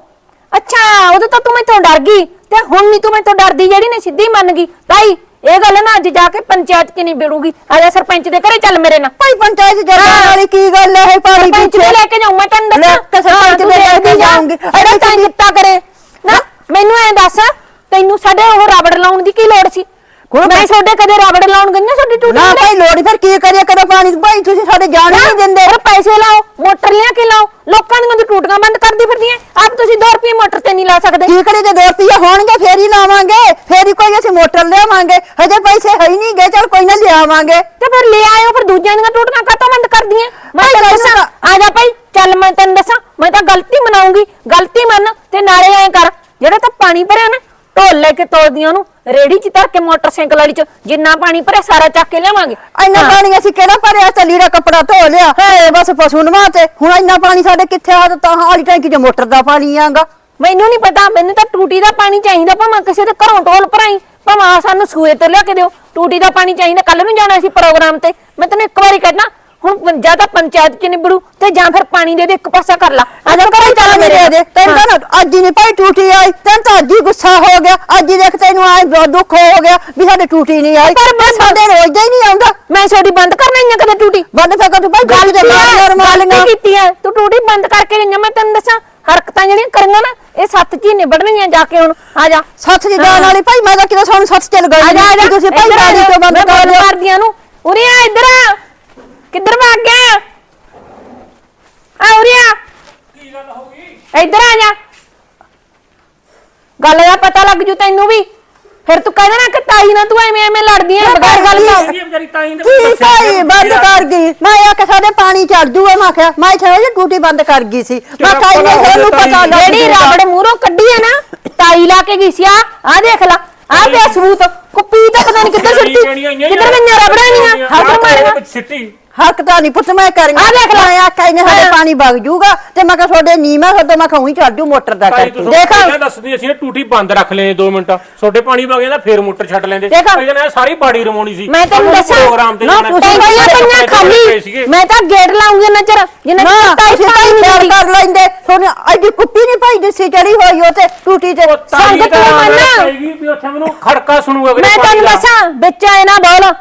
ਅੱਛਾ ਉਦੋਂ ਤਾਂ ਤੂੰ ਮੈਥੋਂ ਡਰ ਗਈ। ਤੇ ਹੁਣ ਨਹੀਂ ਤੂੰ ਮੈਥੋਂ ਡਰਦੀ ਜਿਹੜੀ ਨੇ ਸਿੱਧੀ ਮੰਨ ਗਈ। ਤਾਈ ਇਹ ਗੱਲ ਨਾ ਅੱਜ ਜਾ ਕੇ ਪੰਚਾਇਤ 'ਚ ਨਹੀਂ ਬਿੜੂਗੀ ਆਜਾ ਸਰਪੰਚ ਦੇ ਘਰੇ ਚੱਲ ਮੇਰੇ ਨਾਲ। ਭਾਈ ਪੰਚਾਇਤ ਜਾਣ ਹਾਂ। ਵਾਲੀ ਕੀ ਗੱਲ ਹੈ? ਪਾਣੀ ਸਰਪੰਚ ਦੇ ਲੈ ਕੇ ਜਾਉਂ ਮੈਂ ਤੈਨੂੰ ਦੱਸਾਂ। ਸਰਪੰਚ ਦੇ ਲੈ ਕੇ ਤੂੰ ਜਾਊਂਗੀ। ਅਰੇ ਤਾਂ ਕੀਤਾ ਕਰੇ। ਨਾ ਮੈਨੂੰ ਐਂ ਦੱਸ ਤੈਨੂੰ ਸਾਡੇ ਉਹ ਰਬੜ ਲਾਉਣ ਦੀ ਕੀ ਲੋੜ ਸੀ? ਮੈਂ ਤੁਹਾਡੇ ਕਦੇ ਰਬੜ ਲਾਉਣ ਗਈਆਂ ਤੁਹਾਡੀ ਟੂਟੀ ਨਾ? ਭਾਈ ਲੋੜੀ ਫਿਰ ਕੀ ਕਰਿਆ ਕਰੋ ਪਾਣੀ ਭਾਈ ਤੁਸੀਂ ਸਾਡੇ ਜਾਣ ਨਹੀਂ ਦਿੰਦੇ। ਪੈਸੇ ਲਾਓ ਮੋਟਰ ਲਿਆ ਕੇ ਲਾਓ। ਲੋਕਾਂ ਦੀਆਂ ਟੂਟੀਆਂ ਬੰਦ ਆਪ ਤੁਸੀਂ 2 ਰੁਪਏ ਮੋਟਰ ਤੇ ਨਹੀਂ ਲਾ ਸਕਦੇ। ਕੀ ਕਰੇ ਜੇ ਦੋ ਰੁਪਈਏ ਹੋਣਗੇ ਫੇਰ ਹੀ ਲਾਵਾਂਗੇ। ਫੇਰ ਹੀ ਕੋਈ ਅਸੀਂ ਮੋਟਰ ਲਿਆਵਾਂਗੇ। ਹਜੇ ਪੈਸੇ ਹੈ ਹੀ ਨਹੀਂ ਗਏ ਚਲ ਕੋਈ ਨਾ ਲਿਆਵਾਂਗੇ। ਤੇ ਫਿਰ ਲੈ ਆਇਓ ਫਿਰ ਦੂਜਿਆਂ ਦੀਆਂ ਟੂਟੀਆਂ ਕਾਤੋਂ ਬੰਦ ਕਰਦੀਆਂ? ਮੈਂ ਤੈਨੂੰ ਦੱਸਾਂ ਆ ਜਾ ਭਾਈ ਚੱਲ ਮੈਂ ਤੈਨੂੰ ਦੱਸਾਂ ਮੈਂ ਤਾਂ ਗਲਤੀ ਮਨਾਉਂਗੀ। ਗਲਤੀ ਮੰਨ ਤੇ ਨਾਲੇ ਐਂ ਕਰ ਜਿਹੜਾ ਤਾਂ ਪਾਣੀ ਭਰਿਆ ਨਾ ਢੋਲ ਲੈ ਕੇ ਤੋੜਦੀਆਂ ਉਹਨੂੰ? ਰੇੜੀ 'ਚ ਧਰ ਕੇ ਮੋਟਰਸਾਈਕਲ ਵਾਲੀ 'ਚ। ਜਿੰਨਾ ਪਾਣੀ ਭਰਿਆ ਸਾਰਾ ਚੱਕ ਕੇ ਲਿਆਵਾਂਗੇ। ਇੰਨਾ ਹਾਂ। ਪਾਣੀ ਅਸੀਂ ਕਿਹੜਾ ਭਰਿਆ? ਤੇ ਲੀੜਾ ਕੱਪੜਾ ਧੋ ਲਿਆ। ਹੈ। ਬਸ ਪਸ਼ੂ ਨਵਾ ਤੇ। ਹੁਣ ਇੰਨਾ ਪਾਣੀ ਸਾਡੇ ਕਿੱਥੇ ਆ ਤਾਂ ਹਾਲੀ ਟੈਂਕੀ 'ਚ ਮੋਟਰ ਦਾ ਪਾਣੀ ਆਂਗਾ। ਮੈਨੂੰ ਨਹੀਂ ਪਤਾ। ਮੈਨੂੰ ਤਾਂ ਟੂਟੀ ਦਾ ਪਾਣੀ ਚਾਹੀਦਾ। ਭਾਵੇਂ ਕਿਸੇ ਦੇ ਘਰੋਂ ਢੋਲ ਭਰਾਈ ਭਾਵੇਂ ਆਹ ਸਾਨੂੰ ਸੂਏ ਤੋਂ ਲਿਆ ਕੇ ਦਿਓ। ਟੂਟੀ ਦਾ ਪਾਣੀ ਚਾਹੀਦਾ। ਕੱਲ ਨੂੰ ਜਾਣਾ ਸੀ ਪ੍ਰੋਗਰਾਮ ਤੇ। ਮੈਂ ਤੈਨੂੰ ਇੱਕ ਵਾਰੀ ਕਹਿਣਾ ਹੁਣ ਪੰ- ਜਾਂ ਤਾਂ ਪੰਚਾਇਤ ਚ ਨਿਬੜੂ ਤੇ ਜਾਂ ਫਿਰ ਪਾਣੀ ਦੇ ਦੇ ਇੱਕ ਪਾਸਾ ਕਰ ਲਾ। ਆ ਜਾ ਘਰੇ ਚੱਲ ਮੇਰੇ ਦੇ ਤੈਨੂੰ ਤਾਂ ਨਾ ਅੱਜ ਹੀ ਨਹੀਂ ਭਾਈ ਟੂਟੀ ਆਈ। ਤੈਨੂੰ ਤਾਂ ਅੱਜ ਹੀ ਗੁੱਸਾ ਹੋ ਗਿਆ। ਅੱਜ ਹੀ ਦੇਖ ਤੈਨੂੰ ਆਏ ਬਹੁਤ ਦੁੱਖ ਹੋ ਗਿਆ ਵੀ ਸਾਡੇ ਟੂਟੀ ਨਹੀਂ ਆਈ। ਪਰ ਮੈਂ- ਸਾਡੇ ਰੋਜ਼ ਦਾ ਹੀ ਨਹੀਂ ਆਉਂਦਾ। ਮੈਂ ਛੋਟੀ ਬੰਦ ਕਰਨਾ ਹੀ ਆ ਕਦੇ ਟੂਟੀ? ਬੰਦ ਫੇਕਾ ਤੂੰ ਭਾਈ ਗੱਲ ਦੇ ਮਾਰ ਗਲਤੀ ਮਾਲੀਆਂ ਕੀਤੀ ਆ ਤੂੰ ਟੂਟੀ ਬੰਦ ਕਰਕੇ ਗਈਆਂ ਮੈਂ ਤੈਨੂੰ ਦੱਸਾਂ। ਹਰਕਤਾਂ ਜਿਹੜੀਆਂ ਕਰੀਆਂ ਨਾ ਇਹ ਸੱਤ ਚ ਹੀ ਨਿਬੜਨਗੀਆਂ ਜਾ ਕੇ ਹੁਣ। ਆ ਜਾ। ਸੱਤ ਦੀ ਜਾਣ ਵਾਲੀ ਭਾਈ ਮੈਂ ਤਾਂ ਕਿਤੇ ਸਾਨੂੰ ਸੱਤ ਚੱਲ ਗਈ ਆ ਜਾ ਆ ਜਾ। ਤੁਸੀਂ ਭਾਈ ਗਾੜੀ ਤੋਂ ਬੰਦ ਕਰ ਦਿਓ ਮਾਰਦੀਆਂ ਨੂੰ ਉਰੇ ਆ ਇੱਧਰ ਆ। ਕਿੱਧਰ ਭਾਗ ਗਿਆ? ਆ ਉਰੇ ਆ। ਕੀ ਗੱਲ ਹੋ ਗਈ? ਇੱਧਰ ਆ ਜਾ। ਗੱਲ ਦਾ ਪਤਾ ਲੱਗ ਜੂ ਤੈਨੂੰ ਵੀ। ਫਿਰ ਤੂੰ ਕਹਿੰਦਾ ਨਾ ਕਿ ਤਾਈ ਨਾਲ ਤੂੰ ਐਵੇਂ ਐਵੇਂ ਲੜਦੀ ਐ ਬਗੈਰ ਗੱਲ ਤੋਂ। ਇਹ ਵਿਚਾਰੀ ਕੀ ਭਾਈ ਬੰਦ ਕਰ ਗਈ। ਮੈਂ ਆਖਿਆ ਸਾਡੇ ਪਾਣੀ ਚੜ ਜੂਗਾ ਮੈਂ ਆਖਿਆ ਮੈਂ ਕਿਹਾ ਜੀ ਟੂਟੀ ਬੰਦ ਕਰ ਗਈ ਸੀ। ਮੈਂ ਤੇਰਾ ਕਾਈ ਨੇ ਹੋ ਪਤਾ ਲੱਗ ਜਿਹੜੀ। ਰਬੜ ਮੂਹਰੋਂ ਕੱਢੀ ਐ ਨਾ ਤਾਈ ਲਾ ਕੇ ਗਈ ਸੀ ਆ ਆ ਦੇਖ ਲਾ ਆ ਪਿਆ ਸਬੂਤ ਕੁੱਪੀ ਤਾਂ ਪਤਾ ਨਹੀਂ ਕਿੱਧਰ ਸਿੱਟੀ। ਕਿੱਧਰ ਗਈਆਂ ਰਬੜਾਂ ਨਹੀਂ ਹੱਥ ਮਾਰੇਗਾ ਸਿੱਟੀ ਹੱਕ ਤਾਂ ਨਹੀਂ ਪੁੱਤ ਮੈਂ ਕਰੀ ਆ ਦੇਖ ਲੈ। ਆਖਿਆ ਇਹਨੇ ਸਾਡੇ ਹਾਂ। ਪਾਣੀ ਵਗ ਜੂਗਾ ਤੇ ਮੈਂ ਕਿਹਾ ਤੁਹਾਡੇ ਨੀਮਾ ਫਿਰ ਮੈਂ ਕਹੂੰ ਚੜ ਜੂ ਮੋਟਰ ਦਾ ਤਾਈ ਕਰਕੇ ਤੂੰ ਦੇਖ ਪਹਿਲਾਂ ਦੱਸਦੀ ਅਸੀਂ ਨੇ ਟੂਟੀ ਬੰਦ ਰੱਖ ਲੈਂਦੇ 2 ਮਿੰਟ ਛੋਟੇ ਪਾਣੀ ਵਗ ਜਾਂਦਾ ਫੇਰ ਮੋਟਰ ਛੱਡ ਲੈਂਦੇ ਦੇਖ। ਨੇ ਸਾਰੀ ਬਾੜੀ ਰਮਾਉਣੀ ਸੀ ਮੈਂ ਤੈਨੂੰ ਦੱਸਾਂ ਪ੍ਰੋਗਰਾਮ ਤੇ ਨਾ, ਜਾਣਾ ਤੁਸੀਂ ਪਏ ਸੀਗੇ। ਖਾਲੀ ਮੈਂ ਤਾਂ ਗੇਟ ਲਾਉਂਗੀ ਨਜ਼ਰ ਜਿੰਨਾ ਨਾ ਚਿਰ ਤਾਈ ਤੁਸੀਂ ਭਾਈ ਕਰ ਲੈਂਦੇ ਤੁਹਾਨੂੰ ਐਡੀ ਕੁੱਪੀ ਨਹੀਂ ਭਾਈ ਦਿੱਸੀ ਚੜੀ ਹੋਈ ਉਹ ਤੇ ਟੂਟੀ ਤੇ ਤਾਈ ਸੰਗਤ ਤਾਂ ਨੂੰ ਮੰਨ। ਕਹੇਗੀ ਵੀ ਉੱਥੇ ਮੈਨੂੰ ਖੜਕਾ ਸੁਣੂਗਾ ਕਿਤੇ ਮੈਂ ਤੈਨੂੰ। ਦੱਸਾਂ ਵਿੱਚ ਆਏ ਨਾ ਬੋਲ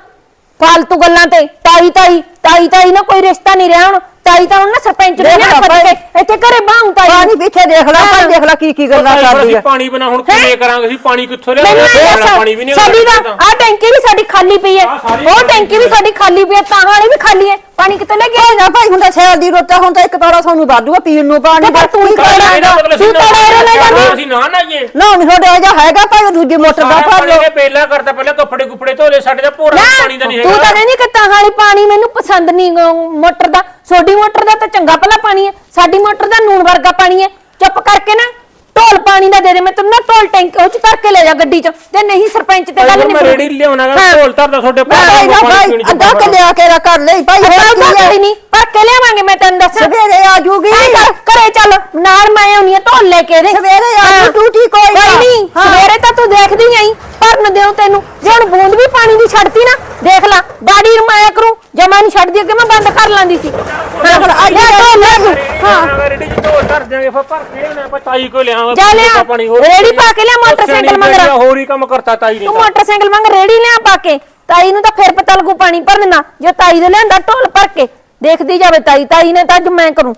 ਫਾਲਤੂ ਗੱਲਾਂ ਤੇ ਤਾਈ ਤਾਈ ਤਾਈ ਤਾਈ ਨਾ ਕੋਈ ਰਿਸ਼ਤਾ ਨਹੀਂ ਰਿਹਾ ਹੁਣ ਤਾਈ ਤਾਂ ਹੁਣ ਨਾ ਸਰਪੰਚ ਨੇ ਦੇਖ ਨਾ ਲੈ ਭਾਈ। ਇੱਥੇ ਘਰੇ ਬਾਹੂ ਤਾਈ ਨੂੰ। ਪਾਣੀ ਪਿੱਛੇ ਦੇਖ ਲੈ ਭਾਈ। ਦੇਖ ਲੈ ਕੀ ਕੀ ਗੱਲਾਂ ਕਰਦੀ ਅਸੀਂ ਹੈ ਪਾਣੀ ਬਿਨਾ ਹੁਣ ਕਿਵੇਂ ਕਰਾਂਗੇ ਅਸੀਂ ਪਾਣੀ ਕਿੱਥੋਂ ਮੈਨੂੰ ਇਹ ਦੱਸ, ਪਾਣੀ ਵੀ ਨਹੀਂ ਸਾਡੀ ਤਾਂ ਆ ਟੈਂਕੀ ਵੀ ਸਾਡੀ ਖਾਲੀ ਪਈ ਹੈ ਆਹ ਸਾਰੀ ਉਹ ਟੈਂਕੀ ਵੀ। ਸਾਡੀ ਖਾਲੀ ਪਈ ਹੈ ਤਾਂ ਵਾਲੀ ਵੀ ਖਾਲੀ ਹੈ ਪਾਣੀ ਕਿੱਥੋਂ ਲੈ ਕੋਈ ਕੇ ਨਾ ਭਾਈ? ਹੁੰਦਾ ਸਿਆਲ ਦੀ ਰੋਟਾ ਹੁਣ ਤਾਂ ਇੱਕ ਤਾਰਾ ਸਾਨੂੰ ਵਾਧੂਆ ਪੀਣ ਨੂੰ ਪਾਣੀ ਤੇ ਫਿਰ ਤੂੰ ਹੀ ਕੀ ਕਰ ਲੈ। ਇਹਦਾ ਮਤਲਬ ਤੂੰ ਤਾਂ ਰਹਿ ਲੈ ਜਾਂਦੀ। ਅਸੀਂ ਨਾ ਨਾਈਏ। ਨਾ ਹੁਣ ਤੁਹਾਡੇ ਆ ਜਾ ਹੈਗਾ ਭਾਈ ਦੂਜੀ ਮੋਟਰ ਦਾ ਭਰ ਲਓ ਬੇਲਾ ਕਰਦਾ ਪਹਿਲਾਂ ਕੱਪੜੇ ਕੁਪੜੇ ਧੋ ਸਾਡੇ ਦਾ ਭੋਰਾ ਪਾਣੀ ਦਾ ਨਹੀਂ ਤੂੰ ਹੈਗਾ। ਤਾਂ ਕਹਿੰਦੀ ਕਿ ਤਾਂ ਵਾਲੀ ਪਾਣੀ ਮੈਨੂੰ ਪਸੰਦ ਨਹੀਂ ਮੋਟਰ ਦਾ। ਛੋਟੀ ਮੋਟਰ ਦਾ ਤਾਂ ਚੰਗਾ ਭਲਾ ਪਾਣੀ ਹੈ। ਸਾਡੀ ਮੋਟਰ ਦਾ ਨੂਨ ਵਰਗਾ ਪਾਣੀ ਹੈ। ਚੁੱਪ ਕਰਕੇ ਨਾ ਢੋਲ ਪਾਣੀ ਦਾ ਦੇ ਦੇ ਮੈਂ ਤੈਨੂੰ ਨਾ ਢੋਲ ਟੈਂਕ ਉਹ ਚ ਧਰ ਕੇ ਲੈ ਜਾ ਗੱਡੀ ਚ। ਤੇ ਨਹੀਂ ਸਰਪੰਚ ਤੇ ਗੱਲ ਨਹੀਂ ਮੈਂ ਰੇੜੀ ਲਿਆਉਣਾਗਾ। ਢੋਲ ਧਰਦਾ ਤੁਹਾਡੇ ਭਾਈ ਨਾ ਭਾਈ ਅੱਧਾ ਕਿ ਲਿਆ ਕੇ ਰਾ ਕਰ ਲਈ ਭਾਈ ਹੋਰ ਕੀ ਨਹੀਂ ਪਰ ਕੇ ਲਿਆਵਾਂਗੇ ਮੈਂ ਤੈਨੂੰ ਦੱਸਾਂ। ਸਵੇਰੇ ਆ ਜੂਗੀ। ਘਰੇ ਚੱਲ ਨਾਲ ਮੈਂ ਆਉਣੀ ਆ ਢੋਲ ਲੈ ਕੇ ਦੇ ਸਵੇਰੇ ਆ ਜੂ ਟੂਟੀ ਕੋਈ ਨਹੀਂ। ਸਵੇਰੇ ਤਾਂ ਤੂੰ ਦੇਖਦੀ ਆਈ। ਭਰਨ ਦਿਓ ਤੈਨੂੰ। ਜੇ ਹੁਣ ਬੂੰਦ ਵੀ ਪਾਣੀ ਦੀ ਛੱਡਤੀ ਨਾ ਦੇਖ ਲੈ ਬਾੜੀ ਰਮਾਇਆ ਕਰੂੰ। ਜਮਾ ਨਹੀਂ ਛੱਡਦੀ ਅੱਗੇ ਮੈਂ ਬੰਦ ਕਰ ਲਾਂਦੀ ਸੀ। ਅੱਜ ਹਾਂ। ਰੇੜੀ ਚ ਢੋਲ ਧਰ ਫਿਰ ਭਰ ਕੇ ਲਿਆਉਣਾ ਆਪਾਂ ਤਾਈ ਕੋਈ ਲਿਆਵਾਂਗੇ ਜਾ ਲਿਆ। ਪਾਣੀ ਹੋਰ ਰੇਹੜੀ ਪਾ ਕੇ ਲਿਆ, ਮੋਟਰਸਾਈਕਲ ਮਗਰ। ਹੋਰ ਹੀ ਕੰਮ ਕਰਤਾ ਤਾਈ ਨੇ ਤੂੰ ਤਾਂ। ਮੋਟਰਸਾਈਕਲ ਮੰਗ ਰੇੜੀ ਲਿਆ ਪਾ ਕੇ। ਤਾਈ ਨੂੰ ਤਾਂ ਫੇਰ ਪਤਾ ਲੱਗੂ ਪਾਣੀ ਭਰਨ। ਦਾ ਜੇ ਤਾਈ ਦੇ ਲਿਆਂਦਾ ਢੋਲ ਭਰ ਕੇ ਦੇਖਦੀ ਜਾਵੇ ਤਾਈ ਤਾਈ ਨੇ ਤਾਂ ਅੱਜ ਮੈਂ ਕਰੂੰ।